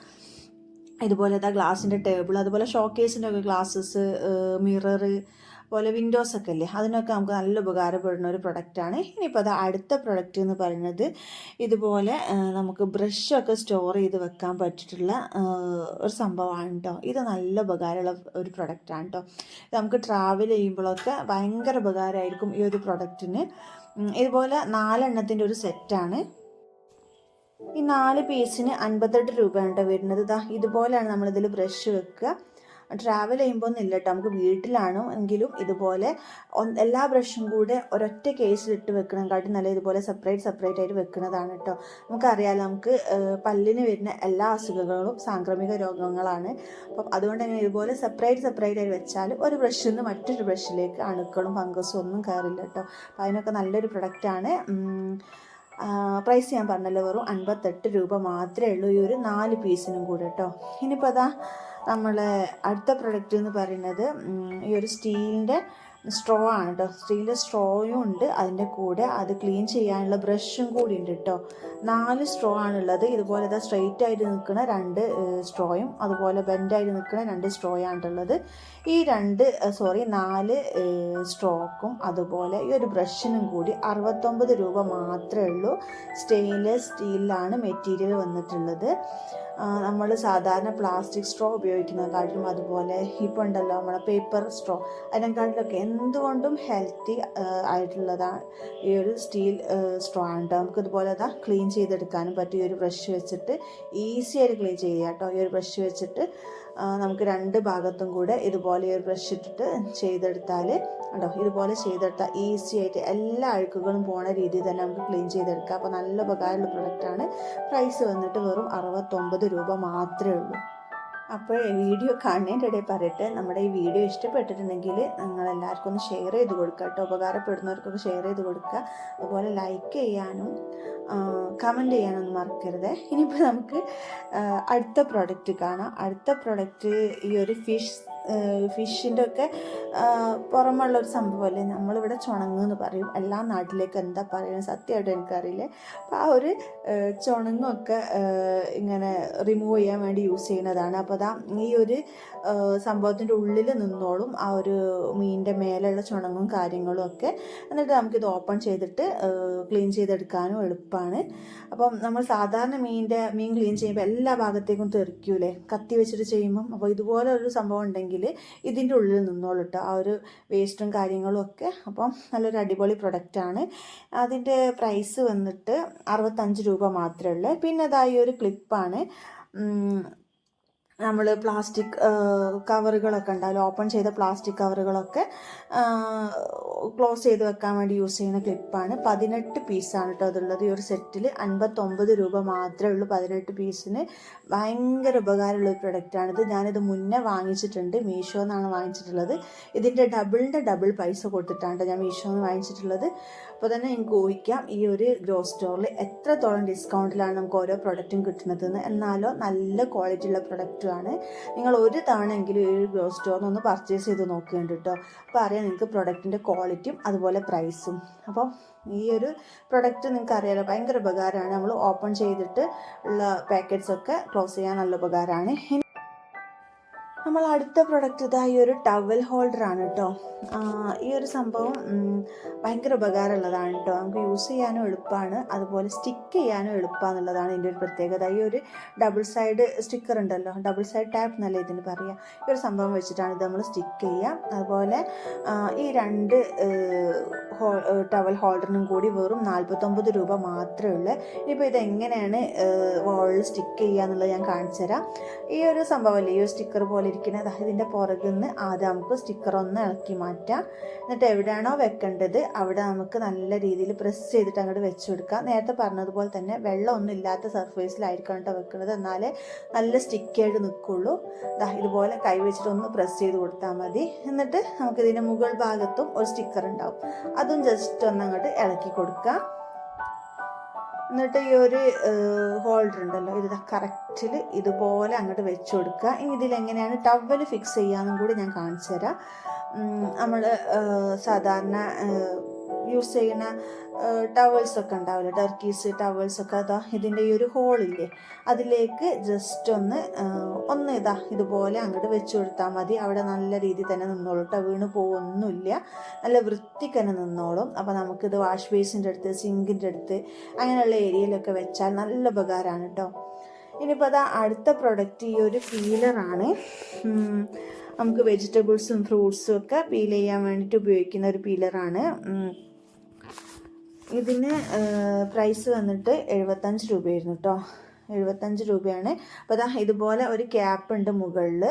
ഇതുപോലെ ഇതാ ഗ്ലാസിന്റെ ടേബിൾ അതുപോലെ ഷോക്കേസിന്റെ ഒക്കെ ഗ്ലാസ്സസ് മിറർ അതുപോലെ വിൻഡോസ് ഒക്കെ അല്ലേ അതിനൊക്കെ നമുക്ക് നല്ല ഉപകാരപ്പെടുന്ന ഒരു പ്രൊഡക്റ്റാണ് ഇനിയിപ്പോൾ അത് അടുത്ത പ്രൊഡക്റ്റ് എന്ന് പറയുന്നത് ഇതുപോലെ നമുക്ക് ബ്രഷൊക്കെ സ്റ്റോർ ചെയ്ത് വെക്കാൻ പറ്റിയിട്ടുള്ള ഒരു സംഭവമാണ് കേട്ടോ ഇത് നല്ല ഉപകാരമുള്ള ഒരു പ്രൊഡക്റ്റാണ് കേട്ടോ നമുക്ക് ട്രാവൽ ചെയ്യുമ്പോഴൊക്കെ ഭയങ്കര ഉപകാരമായിരിക്കും ഈ ഒരു പ്രൊഡക്റ്റിന് ഇതുപോലെ നാലെണ്ണത്തിന്റെ ഒരു സെറ്റാണ് ഈ നാല് പീസിന് അൻപത്തെട്ട് രൂപയാണ് കേട്ടോ വരുന്നത് ഇതാ ഇതുപോലെയാണ് നമ്മളിതിൽ ബ്രഷ് വെക്കുക. ട്രാവൽ ചെയ്യുമ്പോൾ ഒന്നും ഇല്ല കേട്ടോ നമുക്ക് വീട്ടിലാണോ എങ്കിലും ഇതുപോലെ എല്ലാ ബ്രഷും കൂടെ ഒരൊറ്റ കേസിലിട്ട് വെക്കണേക്കാട്ടും നല്ല ഇതുപോലെ സെപ്പറേറ്റ് സെപ്പറേറ്റ് ആയിട്ട് വെക്കുന്നതാണ് കേട്ടോ നമുക്കറിയാലോ നമുക്ക് പല്ലിന് വരുന്ന എല്ലാ അസുഖങ്ങളും സാംക്രമിക രോഗങ്ങളാണ്. അപ്പം അതുകൊണ്ട് തന്നെ ഇതുപോലെ സെപ്പറേറ്റ് സെപ്പറേറ്റ് ആയിട്ട് വെച്ചാൽ ഒരു ബ്രഷിൽ നിന്ന് മറ്റൊരു ബ്രഷിലേക്ക് അണുക്കളും ഫംഗസും ഒന്നും കയറില്ല കേട്ടോ അപ്പം അതിനൊക്കെ നല്ലൊരു പ്രൊഡക്റ്റാണ് പ്രൈസ് ഞാൻ പറഞ്ഞല്ലോ വെറും അൻപത്തെട്ട് രൂപ മാത്രമേ ഉള്ളൂ ഈ ഒരു നാല് പീസിനും കൂടെ കേട്ടോ ഇനിയിപ്പോൾ അതാ നമ്മൾ അടുത്ത പ്രൊഡക്റ്റ് എന്ന് പറയുന്നത് ഈ ഒരു സ്റ്റീലിന്റെ സ്ട്രോ ആണ് കേട്ടോ സ്റ്റീലിന്റെ സ്ട്രോയും ഉണ്ട്. അതിന്റെ കൂടെ അത് ക്ലീൻ ചെയ്യാനുള്ള ബ്രഷും കൂടി ഉണ്ട് കേട്ടോ നാല് സ്ട്രോ ആണുള്ളത്. ഇതുപോലെ ഇതാ സ്ട്രെയിറ്റ് ആയിട്ട് നിൽക്കുന്ന രണ്ട് സ്ട്രോയും അതുപോലെ ബെൻഡായിട്ട് നിൽക്കുന്ന രണ്ട് സ്ട്രോയാണുള്ളത് ഈ രണ്ട് സോറി നാല് സ്ട്രോക്കും അതുപോലെ ഈ ഒരു ബ്രഷിനും കൂടി അറുപത്തൊമ്പത് രൂപ മാത്രമേ ഉള്ളൂ. സ്റ്റെയിൻലെസ് സ്റ്റീലിലാണ് മെറ്റീരിയൽ വന്നിട്ടുള്ളത്. നമ്മൾ സാധാരണ പ്ലാസ്റ്റിക് സ്ട്രോ ഉപയോഗിക്കുന്നതിനെക്കാട്ടിലും അതുപോലെ ഇപ്പോൾ ഉണ്ടല്ലോ നമ്മളെ പേപ്പർ സ്ട്രോ അതിനെക്കാട്ടിലൊക്കെ എന്തുകൊണ്ടും ഹെൽത്തി ആയിട്ടുള്ളതാണ് ഈ ഒരു സ്റ്റീൽ സ്ട്രോ ആണ് കേട്ടോ നമുക്ക് ഇതുപോലെ അതാ ക്ലീൻ ചെയ്തെടുക്കാനും പറ്റും ഈ ഒരു ബ്രഷ് വെച്ചിട്ട് ഈസി ആയിട്ട് ക്ലീൻ ചെയ്യുക കേട്ടോ ഈ ഒരു ബ്രഷ് വെച്ചിട്ട് നമുക്ക് രണ്ട് ഭാഗത്തും കൂടെ ഇതുപോലെ ഒരു ബ്രഷ് ഇട്ടിട്ട് ചെയ്തെടുത്താൽ കേട്ടോ ഇതുപോലെ ചെയ്തെടുത്താൽ ഈസി ആയിട്ട് എല്ലാ അഴുക്കുകളും പോണ രീതിയിൽ തന്നെ നമുക്ക് ക്ലീൻ ചെയ്തെടുക്കാം. അപ്പോൾ നല്ല ഉപകാരമുള്ള പ്രൊഡക്റ്റാണ് പ്രൈസ് വന്നിട്ട് വെറും അറുപത്തൊമ്പത് രൂപ മാത്രമേ ഉള്ളൂ. അപ്പോൾ വീഡിയോ കാണുന്നതിന്റെ ഇടയിൽ പറയട്ടെ നമ്മുടെ ഈ വീഡിയോ ഇഷ്ടപ്പെട്ടിട്ടുണ്ടെങ്കിൽ നിങ്ങൾ എല്ലാവർക്കും ഒന്ന് ഷെയർ ചെയ്ത് കൊടുക്കുക കേട്ടോ. ഉപകാരപ്പെടുന്നവർക്കൊക്കെ ഷെയർ ചെയ്ത് കൊടുക്കുക. അതുപോലെ ലൈക്ക് ചെയ്യാനും കമന്റ് ചെയ്യാനൊന്നും മറക്കരുത്. ഇനിയിപ്പോൾ നമുക്ക് അടുത്ത പ്രോഡക്റ്റ് കാണാം. അടുത്ത പ്രോഡക്റ്റ് ഈ ഒരു ഫിഷ് ഫിഷിന്റെ ഒക്കെ പുറമുള്ള ഒരു സംഭവമല്ലേ നമ്മളിവിടെ ചുണങ്ങ് എന്ന് പറയും. എല്ലാ നാട്ടിലേക്ക് എന്താ പറയുന്നത്? സത്യമായിട്ട് എനിക്കറിയില്ല. അപ്പോൾ ആ ഒരു ചുണങ്ങൊക്കെ ഇങ്ങനെ റിമൂവ് ചെയ്യാൻ വേണ്ടി യൂസ് ചെയ്യുന്നതാണ്. അപ്പോൾ അതാ ഈ ഒരു സംഭവത്തിന്റെ ഉള്ളിൽ നിന്നോളും ആ ഒരു മീനിന്റെ മേലെയുള്ള ചുണങ്ങും കാര്യങ്ങളും ഒക്കെ എന്നിട്ട് നമുക്കിത് ഓപ്പൺ ചെയ്തിട്ട് ക്ലീൻ ചെയ്തെടുക്കാനും എളുപ്പമാണ് അപ്പം നമ്മൾ സാധാരണ മീനിന്റെ മീൻ ക്ലീൻ ചെയ്യുമ്പോൾ എല്ലാ ഭാഗത്തേക്കും തെറിക്കൂലേ? കത്തി വെച്ചിട്ട് ചെയ്യുമ്പം. അപ്പോൾ ഇതുപോലെ ഒരു സംഭവം ഉണ്ടെങ്കിൽ ഇതിന്റെ ഉള്ളിൽ നിന്നോളൂ കേട്ടോ ആ ഒരു വേസ്റ്റും കാര്യങ്ങളും ഒക്കെ അപ്പം നല്ലൊരു അടിപൊളി പ്രൊഡക്റ്റാണ് അതിന്റെ പ്രൈസ് വന്നിട്ട് അറുപത്തഞ്ച് രൂപ മാത്രമേ ഉള്ളൂ. പിന്നെ അതായി ഒരു ക്ലിപ്പാണ് നമ്മൾ പ്ലാസ്റ്റിക് കവറുകളൊക്കെ ഉണ്ടാവില്ല? ഓപ്പൺ ചെയ്ത പ്ലാസ്റ്റിക് കവറുകളൊക്കെ ക്ലോസ് ചെയ്ത് വെക്കാൻ വേണ്ടി യൂസ് ചെയ്യുന്ന ക്ലിപ്പാണ്. പതിനെട്ട് പീസാണ് കേട്ടോ അതുള്ളത്. ഈ ഒരു സെറ്റിൽ അൻപത്തൊമ്പത് രൂപ മാത്രമേ ഉള്ളൂ. പതിനെട്ട് പീസിന് ഭയങ്കര ഉപകാരമുള്ള ഒരു പ്രൊഡക്റ്റാണിത്. ഞാനിത് മുന്നേ വാങ്ങിച്ചിട്ടുണ്ട്. മീഷോ എന്നാണ് വാങ്ങിച്ചിട്ടുള്ളത്. ഇതിന്റെ ഡബിളിന്റെ ഡബിൾ പൈസ കൊടുത്തിട്ടാണ് ഞാൻ മീഷോ എന്ന് വാങ്ങിച്ചിട്ടുള്ളത്. അപ്പോൾ തന്നെ നിങ്ങൾക്ക് ഊഹിക്കാം ഈ ഒരു ഗ്രോ സ്റ്റോറിൽ എത്രത്തോളം ഡിസ്കൗണ്ടിലാണ് നമുക്ക് ഓരോ പ്രൊഡക്റ്റും കിട്ടുന്നതെന്ന്. എന്നാലോ നല്ല ക്വാളിറ്റി ഉള്ള പ്രൊഡക്റ്റുമാണ് നിങ്ങൾ ഒരു തവണ എങ്കിലും ഈ ഒരു ഗ്രോ സ്റ്റോറിൽ ഒന്ന് പർച്ചേസ് ചെയ്ത് നോക്കേണ്ട കേട്ടോ അപ്പോൾ അറിയാം നിങ്ങൾക്ക് പ്രൊഡക്റ്റിന്റെ ക്വാളിറ്റിയും അതുപോലെ പ്രൈസും അപ്പോൾ ഈ ഒരു പ്രൊഡക്റ്റ് നിങ്ങൾക്ക് അറിയാലോ ഭയങ്കര ഉപകാരമാണ്. നമ്മൾ ഓപ്പൺ ചെയ്തിട്ട് ഉള്ള പാക്കറ്റ്സ് ഒക്കെ ക്ലോസ് ചെയ്യാൻ നല്ല ഉപകാരമാണ്. നമ്മൾ അടുത്ത പ്രൊഡക്റ്റ് ഇതാ ഈ ഒരു ടവൽ ഹോൾഡർ ആണ് കേട്ടോ ഈ ഒരു സംഭവം ഭയങ്കര ഉപകാരമുള്ളതാണ് കേട്ടോ നമുക്ക് യൂസ് ചെയ്യാനും എളുപ്പമാണ്. അതുപോലെ സ്റ്റിക്ക് ചെയ്യാനും എളുപ്പമാണെന്നുള്ളതാണ് ഇതിന്റെ ഒരു പ്രത്യേകത. ഈ ഒരു ഡബിൾ സൈഡ് സ്റ്റിക്കർ ഉണ്ടല്ലോ ഡബിൾ സൈഡ് ടാപ്പ് എന്നല്ലേ ഇതിന് പറയുക ഈ ഒരു സംഭവം വെച്ചിട്ടാണ് ഇത് നമ്മൾ സ്റ്റിക്ക് ചെയ്യുക അതുപോലെ ഈ രണ്ട് ടവൽ ഹോൾഡറിനും കൂടി വെറും നാൽപ്പത്തൊമ്പത് രൂപ മാത്രമേ ഉള്ളൂ. ഇനിയിപ്പോൾ ഇതെങ്ങനെയാണ് വാളിൽ സ്റ്റിക്ക് ചെയ്യുക എന്നുള്ളത് ഞാൻ കാണിച്ചു തരാം. ഈ ഒരു സംഭവമല്ലേ ഈ ഒരു സ്റ്റിക്കർ പോലെ ഇരിക്കുന്നത്? അതായത് ഇതിന്റെ പുറകിൽ നിന്ന് ആദ്യം നമുക്ക് സ്റ്റിക്കർ ഒന്ന് ഇളക്കി മാറ്റാം. എന്നിട്ട് എവിടെയാണോ വെക്കേണ്ടത് അവിടെ നമുക്ക് നല്ല രീതിയിൽ പ്രസ് ചെയ്തിട്ട് അങ്ങോട്ട് വെച്ച് കൊടുക്കാം. നേരത്തെ പറഞ്ഞതുപോലെ തന്നെ വെള്ളമൊന്നും ഇല്ലാത്ത സർഫേസിലായിരിക്കണം കേട്ടോ വെക്കുന്നത് എന്നാലേ നല്ല സ്റ്റിക്കായിട്ട് നിൽക്കുള്ളൂ. ഇതുപോലെ കൈ വെച്ചിട്ട് ഒന്ന് പ്രസ് ചെയ്ത് കൊടുത്താൽ മതി. എന്നിട്ട് നമുക്കിതിന്റെ മുകൾ ഭാഗത്തും ഒരു സ്റ്റിക്കർ ഉണ്ടാവും. അതും ജസ്റ്റ് ഒന്ന് അങ്ങോട്ട് ഇളക്കി കൊടുക്കുക എന്നിട്ട് ഈ ഒരു ഹോൾഡർ ഉണ്ടല്ലോ ഇത് കറക്റ്റിൽ ഇതുപോലെ അങ്ങോട്ട് വെച്ച് കൊടുക്കുക ഇനി ഇതിൽ എങ്ങനെയാണ് ടവൽ ഫിക്സ് ചെയ്യാന്നും കൂടി ഞാൻ കാണിച്ചു തരാം. നമ്മൾ സാധാരണ യൂസ് ചെയ്യുന്ന ടവൽസ് ഒക്കെ ഉണ്ടാവില്ല? ടർക്കീസ് ടവൽസ് ഒക്കെ അതാ ഇതിന്റെ ഈ ഒരു ഹോളില്ലേ അതിലേക്ക് ജസ്റ്റ് ഒന്ന് ഒന്ന് ഇതാ ഇതുപോലെ അങ്ങോട്ട് വെച്ച് കൊടുത്താൽ മതി. അവിടെ നല്ല രീതിയിൽ തന്നെ നിന്നോളും കേട്ടോ വീണ് പോകുന്നില്ല നല്ല വൃത്തിക്ക് തന്നെ നിന്നോളും. അപ്പോൾ നമുക്കിത് വാഷ് ബേസിന്റെ അടുത്ത് സിങ്കിന്റെ അടുത്ത് അങ്ങനെയുള്ള ഏരിയയിലൊക്കെ വെച്ചാൽ നല്ല ഉപകാരമാണ് കേട്ടോ ഇനിയിപ്പോൾ അതാ അടുത്ത പ്രൊഡക്റ്റ് ഈ ഒരു പീലറാണ് നമുക്ക് വെജിറ്റബിൾസും ഫ്രൂട്ട്സും ഒക്കെ പീൽ ചെയ്യാൻ വേണ്ടിയിട്ട് ഉപയോഗിക്കുന്ന ഒരു പീലറാണ് ഇതിന് പ്രൈസ് വന്നിട്ട് എഴുപത്തഞ്ച് രൂപയായിരുന്നു കേട്ടോ എഴുപത്തഞ്ച് രൂപയാണ്. അപ്പോൾ ഇതാ ഇതുപോലെ ഒരു ക്യാപ്പ് ഉണ്ട് മുകളിൽ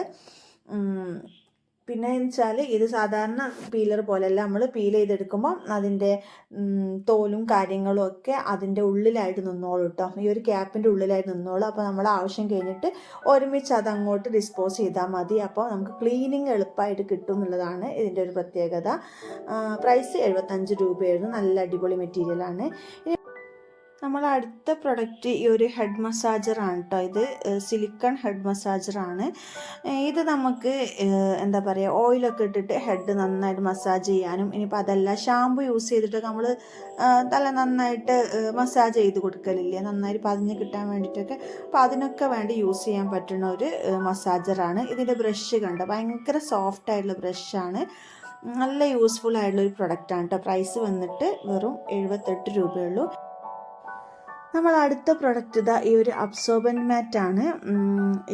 പിന്നെ വെച്ചാൽ ഇത് സാധാരണ പീലർ പോലെയല്ല. നമ്മൾ പീൽ ചെയ്തെടുക്കുമ്പോൾ അതിന്റെ തോലും കാര്യങ്ങളും ഒക്കെ അതിന്റെ ഉള്ളിലായിട്ട് നിന്നോളൂ കേട്ടോ ഈ ഒരു ക്യാപ്പിന്റെ ഉള്ളിലായിട്ട് നിന്നോളൂ. അപ്പോൾ നമ്മൾ ആവശ്യം കഴിഞ്ഞിട്ട് ഒരുമിച്ച് അത് അങ്ങോട്ട് ഡിസ്പോസ് ചെയ്താൽ മതി. അപ്പോൾ നമുക്ക് ക്ലീനിങ് എളുപ്പമായിട്ട് കിട്ടും എന്നുള്ളതാണ് ഇതിന്റെ ഒരു പ്രത്യേകത. പ്രൈസ് എഴുപത്തഞ്ച് രൂപയായിരുന്നു. നല്ല അടിപൊളി മെറ്റീരിയലാണ് നമ്മൾ അടുത്ത പ്രൊഡക്റ്റ് ഈ ഒരു ഹെഡ് മസാജറാണ് കേട്ടോ ഇത് സിലിക്കൺ ഹെഡ് മസാജറാണ് ഇത് നമുക്ക് എന്താ പറയുക ഓയിലൊക്കെ ഇട്ടിട്ട് ഹെഡ് നന്നായിട്ട് മസാജ് ചെയ്യാനും ഇനിയിപ്പോൾ അതല്ല ഷാമ്പു യൂസ് ചെയ്തിട്ട് നമ്മൾ തല നന്നായിട്ട് മസാജ് ചെയ്ത് കൊടുക്കലില്ലേ? നന്നായിട്ട് പതിഞ്ഞ് കിട്ടാൻ വേണ്ടിയിട്ടൊക്കെ. അപ്പോൾ അതിനൊക്കെ വേണ്ടി യൂസ് ചെയ്യാൻ പറ്റുന്ന ഒരു മസാജറാണ് ഇതിന്റെ ബ്രഷ് കണ്ട? ഭയങ്കര സോഫ്റ്റ് ആയിട്ടുള്ള ബ്രഷാണ് നല്ല യൂസ്ഫുൾ ആയിട്ടുള്ള ഒരു പ്രൊഡക്റ്റാണ് കേട്ടോ പ്രൈസ് വന്നിട്ട് വെറും എഴുപത്തെട്ട് രൂപയുള്ളൂ നമ്മൾ അടുത്ത പ്രൊഡക്റ്റ് ഇതാ ഈ ഒരു അബ്സോർബൻ മാറ്റ് ആണ്.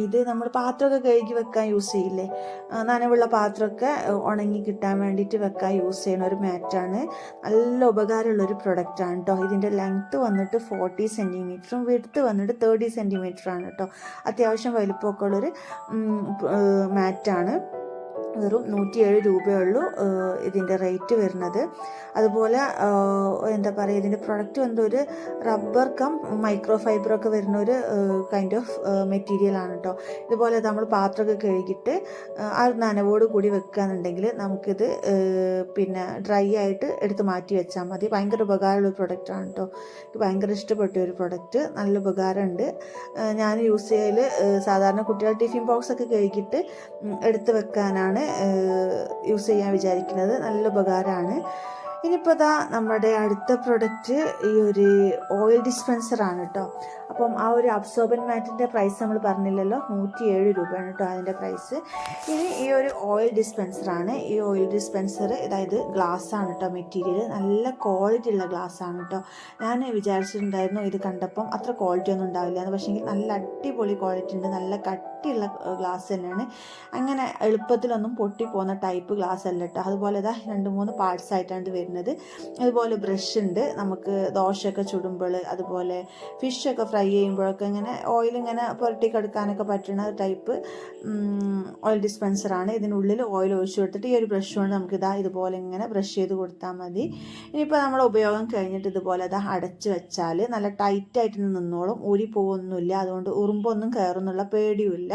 ഇത് നമ്മൾ പാത്രമൊക്കെ കഴുകി വെക്കാൻ യൂസ് ചെയ്യില്ലേ? നനവുള്ള പാത്രമൊക്കെ ഉണങ്ങി കിട്ടാൻ വേണ്ടിയിട്ട് വെക്കാൻ യൂസ് ചെയ്യുന്ന ഒരു മാറ്റാണ് നല്ല ഉപകാരമുള്ള ഒരു ആണ് കേട്ടോ ഇതിന്റെ ലെങ്ത്ത് വന്നിട്ട് ഫോർട്ടി സെന്റിമീറ്ററും വിടുത്ത് വന്നിട്ട് തേർട്ടി സെന്റിമീറ്ററാണ് കേട്ടോ അത്യാവശ്യം വലിപ്പമൊക്കെ ഉള്ളൊരു മാറ്റാണ് വെറും നൂറ്റിയേഴ് രൂപയുള്ളൂ ഇതിന്റെ റേറ്റ് വരുന്നത്. അതുപോലെ എന്താ പറയുക ഇതിന്റെ പ്രൊഡക്റ്റ് വന്നിട്ട് ഒരു റബ്ബർ കം മൈക്രോ ഫൈബറൊക്കെ വരുന്ന ഒരു കൈൻഡ് ഓഫ് മെറ്റീരിയൽ ആണ് കേട്ടോ ഇതുപോലെ നമ്മൾ പാത്രമൊക്കെ കഴുകിയിട്ട് ആ നനവോട് കൂടി വെക്കുകയാണെന്നുണ്ടെങ്കിൽ നമുക്കിത് പിന്നെ ഡ്രൈ ആയിട്ട് എടുത്ത് മാറ്റി വെച്ചാൽ മതി. ഭയങ്കര ഉപകാരമുള്ള ഒരു പ്രൊഡക്റ്റാണ് കേട്ടോ എനിക്ക് ഭയങ്കര ഇഷ്ടപ്പെട്ട ഒരു പ്രൊഡക്റ്റ് നല്ല ഉപകാരമുണ്ട്. ഞാൻ യൂസ് ചെയ്യൽ സാധാരണ കുട്ടികളുടെ ടിഫിൻ ബോക്സൊക്കെ കഴുകിയിട്ട് എടുത്ത് വെക്കാനാണ് യൂസ് ചെയ്യാൻ വിചാരിക്കുന്നത് നല്ല ഉപകാരമാണ്. ഇനിയിപ്പോൾ ഇതാ നമ്മുടെ അടുത്ത പ്രൊഡക്റ്റ് ഈ ഒരു ഓയിൽ ഡിസ്പെൻസറാണ് കേട്ടോ അപ്പം ആ ഒരു അബ്സോർബൻ മാറ്റിന്റെ പ്രൈസ് നമ്മൾ പറഞ്ഞില്ലല്ലോ? നൂറ്റി ഏഴ് രൂപയാണ് കേട്ടോ അതിന്റെ പ്രൈസ് ഇനി ഈ ഒരു ഓയിൽ ഡിസ്പെൻസറാണ് ഈ ഓയിൽ ഡിസ്പെൻസർ അതായത് ഗ്ലാസ് ആണ് കേട്ടോ മെറ്റീരിയൽ നല്ല ക്വാളിറ്റി ഉള്ള ഗ്ലാസ് ആണ് കേട്ടോ ഞാൻ വിചാരിച്ചിട്ടുണ്ടായിരുന്നു ഇത് കണ്ടപ്പം അത്ര ക്വാളിറ്റി ഒന്നും ഉണ്ടാവില്ല എന്ന്. പക്ഷേ നല്ല അടിപൊളി ക്വാളിറ്റി ഉണ്ട്. നല്ല കട്ടിയുള്ള ഗ്ലാസ് തന്നെയാണ്. അങ്ങനെ എളുപ്പത്തിലൊന്നും പൊട്ടിപ്പോകുന്ന ടൈപ്പ് ഗ്ലാസ് അല്ല കേട്ടോ അതുപോലെ ഇതാ രണ്ട് മൂന്ന് പാർട്സ് ആയിട്ടാണ് ഇത് വരുന്നത്. അതുപോലെ ബ്രഷ് ഉണ്ട്. നമുക്ക് ദോശയൊക്കെ ചുടുമ്പോൾ അതുപോലെ ഫിഷൊക്കെ ഫ്രൈ ചെയ്യുമ്പോഴൊക്കെ ഇങ്ങനെ ഓയിൽ ഇങ്ങനെ പുരട്ടി കെടുക്കാനൊക്കെ പറ്റുന്ന ടൈപ്പ് ഓയിൽ ഡിസ്പെൻസറാണ് ഇതിനുള്ളിൽ ഓയിൽ ഒഴിച്ചു കൊടുത്തിട്ട് ഈ ഒരു ബ്രഷ് കൊണ്ട് നമുക്ക് ഇതാ ഇതുപോലെ ഇങ്ങനെ ബ്രഷ് ചെയ്ത് കൊടുത്താൽ മതി. ഇനിയിപ്പോൾ നമ്മൾ ഉപയോഗം കഴിഞ്ഞിട്ട് ഇതുപോലെ ഇതാ അടച്ച് വെച്ചാൽ നല്ല ടൈറ്റായിട്ട് നിന്നോളും. ഊരി പോകുന്നില്ല അതുകൊണ്ട് ഉറുമ്പൊന്നും കയറുന്നുള്ള പേടിയുമില്ല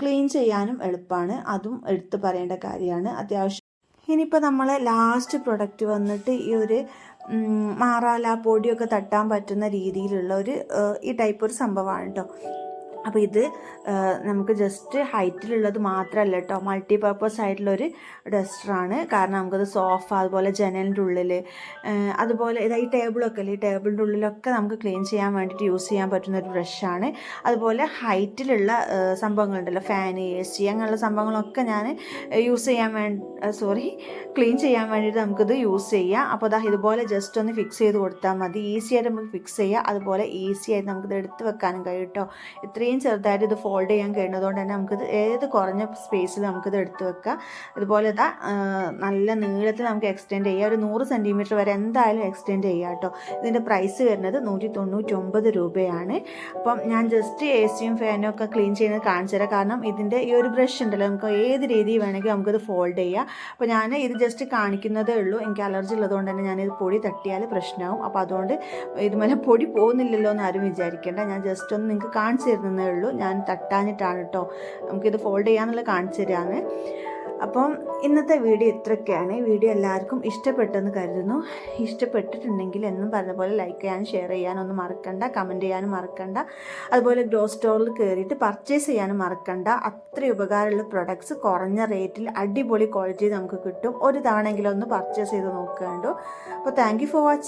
ക്ലീൻ ചെയ്യാനും എളുപ്പമാണ് അതും എടുത്ത് പറയേണ്ട കാര്യമാണ്. അത്യാവശ്യം ഇനിയിപ്പോൾ നമ്മൾ ലാസ്റ്റ് പ്രൊഡക്റ്റ് വന്നിട്ട് ഈ ഒരു മാറാല പൊടിയൊക്കെ തട്ടാൻ പറ്റുന്ന രീതിയിലുള്ള ഒരു ഈ ടൈപ്പ് ഒരു സംഭവമാണ് കേട്ടോ അപ്പോൾ ഇത് നമുക്ക് ജസ്റ്റ് ഹൈറ്റിലുള്ളത് മാത്രമല്ല കേട്ടോ മൾട്ടി പർപ്പസ് ആയിട്ടുള്ളൊരു ഡസ്റ്ററാണ് കാരണം നമുക്കത് സോഫ അതുപോലെ ജനലിന്റെ ഉള്ളിൽ അതുപോലെ ഇതാ ഈ ടേബിളൊക്കെ അല്ലേ? ഈ ടേബിളിന്റെ ഉള്ളിലൊക്കെ നമുക്ക് ക്ലീൻ ചെയ്യാൻ വേണ്ടിയിട്ട് യൂസ് ചെയ്യാൻ പറ്റുന്ന ഒരു ബ്രഷാണ് അതുപോലെ ഹൈറ്റിലുള്ള സംഭവങ്ങളുണ്ടല്ലോ. ഫാൻ എ സി അങ്ങനെയുള്ള സംഭവങ്ങളൊക്കെ ഞാൻ യൂസ് ചെയ്യാൻ വേണ്ടി സോറി ക്ലീൻ ചെയ്യാൻ വേണ്ടിയിട്ട് നമുക്കിത് യൂസ് ചെയ്യാം. അപ്പോൾ അതാ ഇതുപോലെ ജസ്റ്റ് ഒന്ന് ഫിക്സ് ചെയ്ത് കൊടുത്താൽ മതി. ഈസി ആയിട്ട് നമുക്ക് ഫിക്സ് ചെയ്യാം. അതുപോലെ ഈസി ആയിട്ട് നമുക്കിത് എടുത്ത് വെക്കാനും കഴിയും കേട്ടോ ഇത്രയും ചെറുതായിട്ട് ഇത് ഫോൾഡ് ചെയ്യാൻ കഴിയുന്നതുകൊണ്ട് തന്നെ നമുക്കിത് ഏത് കുറഞ്ഞ സ്പേസിൽ നമുക്കിത് എടുത്തു വെക്കാം. അതുപോലെ ഇതാ നല്ല നീളത്തിൽ നമുക്ക് എക്സ്റ്റെൻഡ് ചെയ്യാം. ഒരു നൂറ് സെന്റിമീറ്റർ വരെ എന്തായാലും എക്സ്റ്റെൻഡ് ചെയ്യാം കേട്ടോ ഇതിന്റെ പ്രൈസ് വരുന്നത് നൂറ്റി തൊണ്ണൂറ്റൊമ്പത് രൂപയാണ്. അപ്പം ഞാൻ ജസ്റ്റ് എ സിയും ഫാനും ഒക്കെ ക്ലീൻ ചെയ്യുന്നത് കാണിച്ചു തരാം. കാരണം ഇതിന്റെ ഈ ഒരു ബ്രഷ് ഉണ്ടല്ലോ നമുക്ക് ഏത് രീതിയിൽ വേണമെങ്കിൽ നമുക്കിത് ഫോൾഡ് ചെയ്യാം. അപ്പോൾ ഞാൻ ഇത് ജസ്റ്റ് കാണിക്കുന്നതേ ഉള്ളൂ. എനിക്ക് അലർജി ഉള്ളതുകൊണ്ട് തന്നെ ഞാനിത് പൊടി തട്ടിയാൽ പ്രശ്നമാവും. അപ്പോൾ അതുകൊണ്ട് ഇതുപോലെ പൊടി പോകുന്നില്ലല്ലോ എന്ന് ആരും വിചാരിക്കേണ്ട. ഞാൻ ജസ്റ്റ് ഒന്ന് നിങ്ങൾക്ക് കാണിച്ചു തരുന്നതേ ഉള്ളൂ. ഞാൻ തട്ടാഞ്ഞിട്ടാണ് കേട്ടോ നമുക്കിത് ഫോൾഡ് ചെയ്യാന്നുള്ളത് കാണിച്ചു തരാമെന്ന് അപ്പം ഇന്നത്തെ വീഡിയോ ഇത്രയൊക്കെയാണ്. വീഡിയോ എല്ലാവർക്കും ഇഷ്ടപ്പെട്ടെന്ന് കരുതുന്നു. ഇഷ്ടപ്പെട്ടിട്ടുണ്ടെങ്കിൽ എന്നും പറഞ്ഞ പോലെ ലൈക്ക് ചെയ്യാനും ഷെയർ ചെയ്യാനും ഒന്നും മറക്കണ്ട. കമന്റ് ചെയ്യാനും മറക്കണ്ട. അതുപോലെ ഗ്രോ സ്റ്റോറിൽ കയറിയിട്ട് പർച്ചേസ് ചെയ്യാനും മറക്കണ്ട. അത്രയും ഉപകാരമുള്ള പ്രൊഡക്ട്സ് കുറഞ്ഞ റേറ്റിൽ അടിപൊളി ക്വാളിറ്റി നമുക്ക് കിട്ടും. ഒരു തവണയെങ്കിലും ഒന്ന് പർച്ചേസ് ചെയ്ത് നോക്കുകയുണ്ടോ അപ്പോൾ താങ്ക് ഫോർ വാച്ചിങ്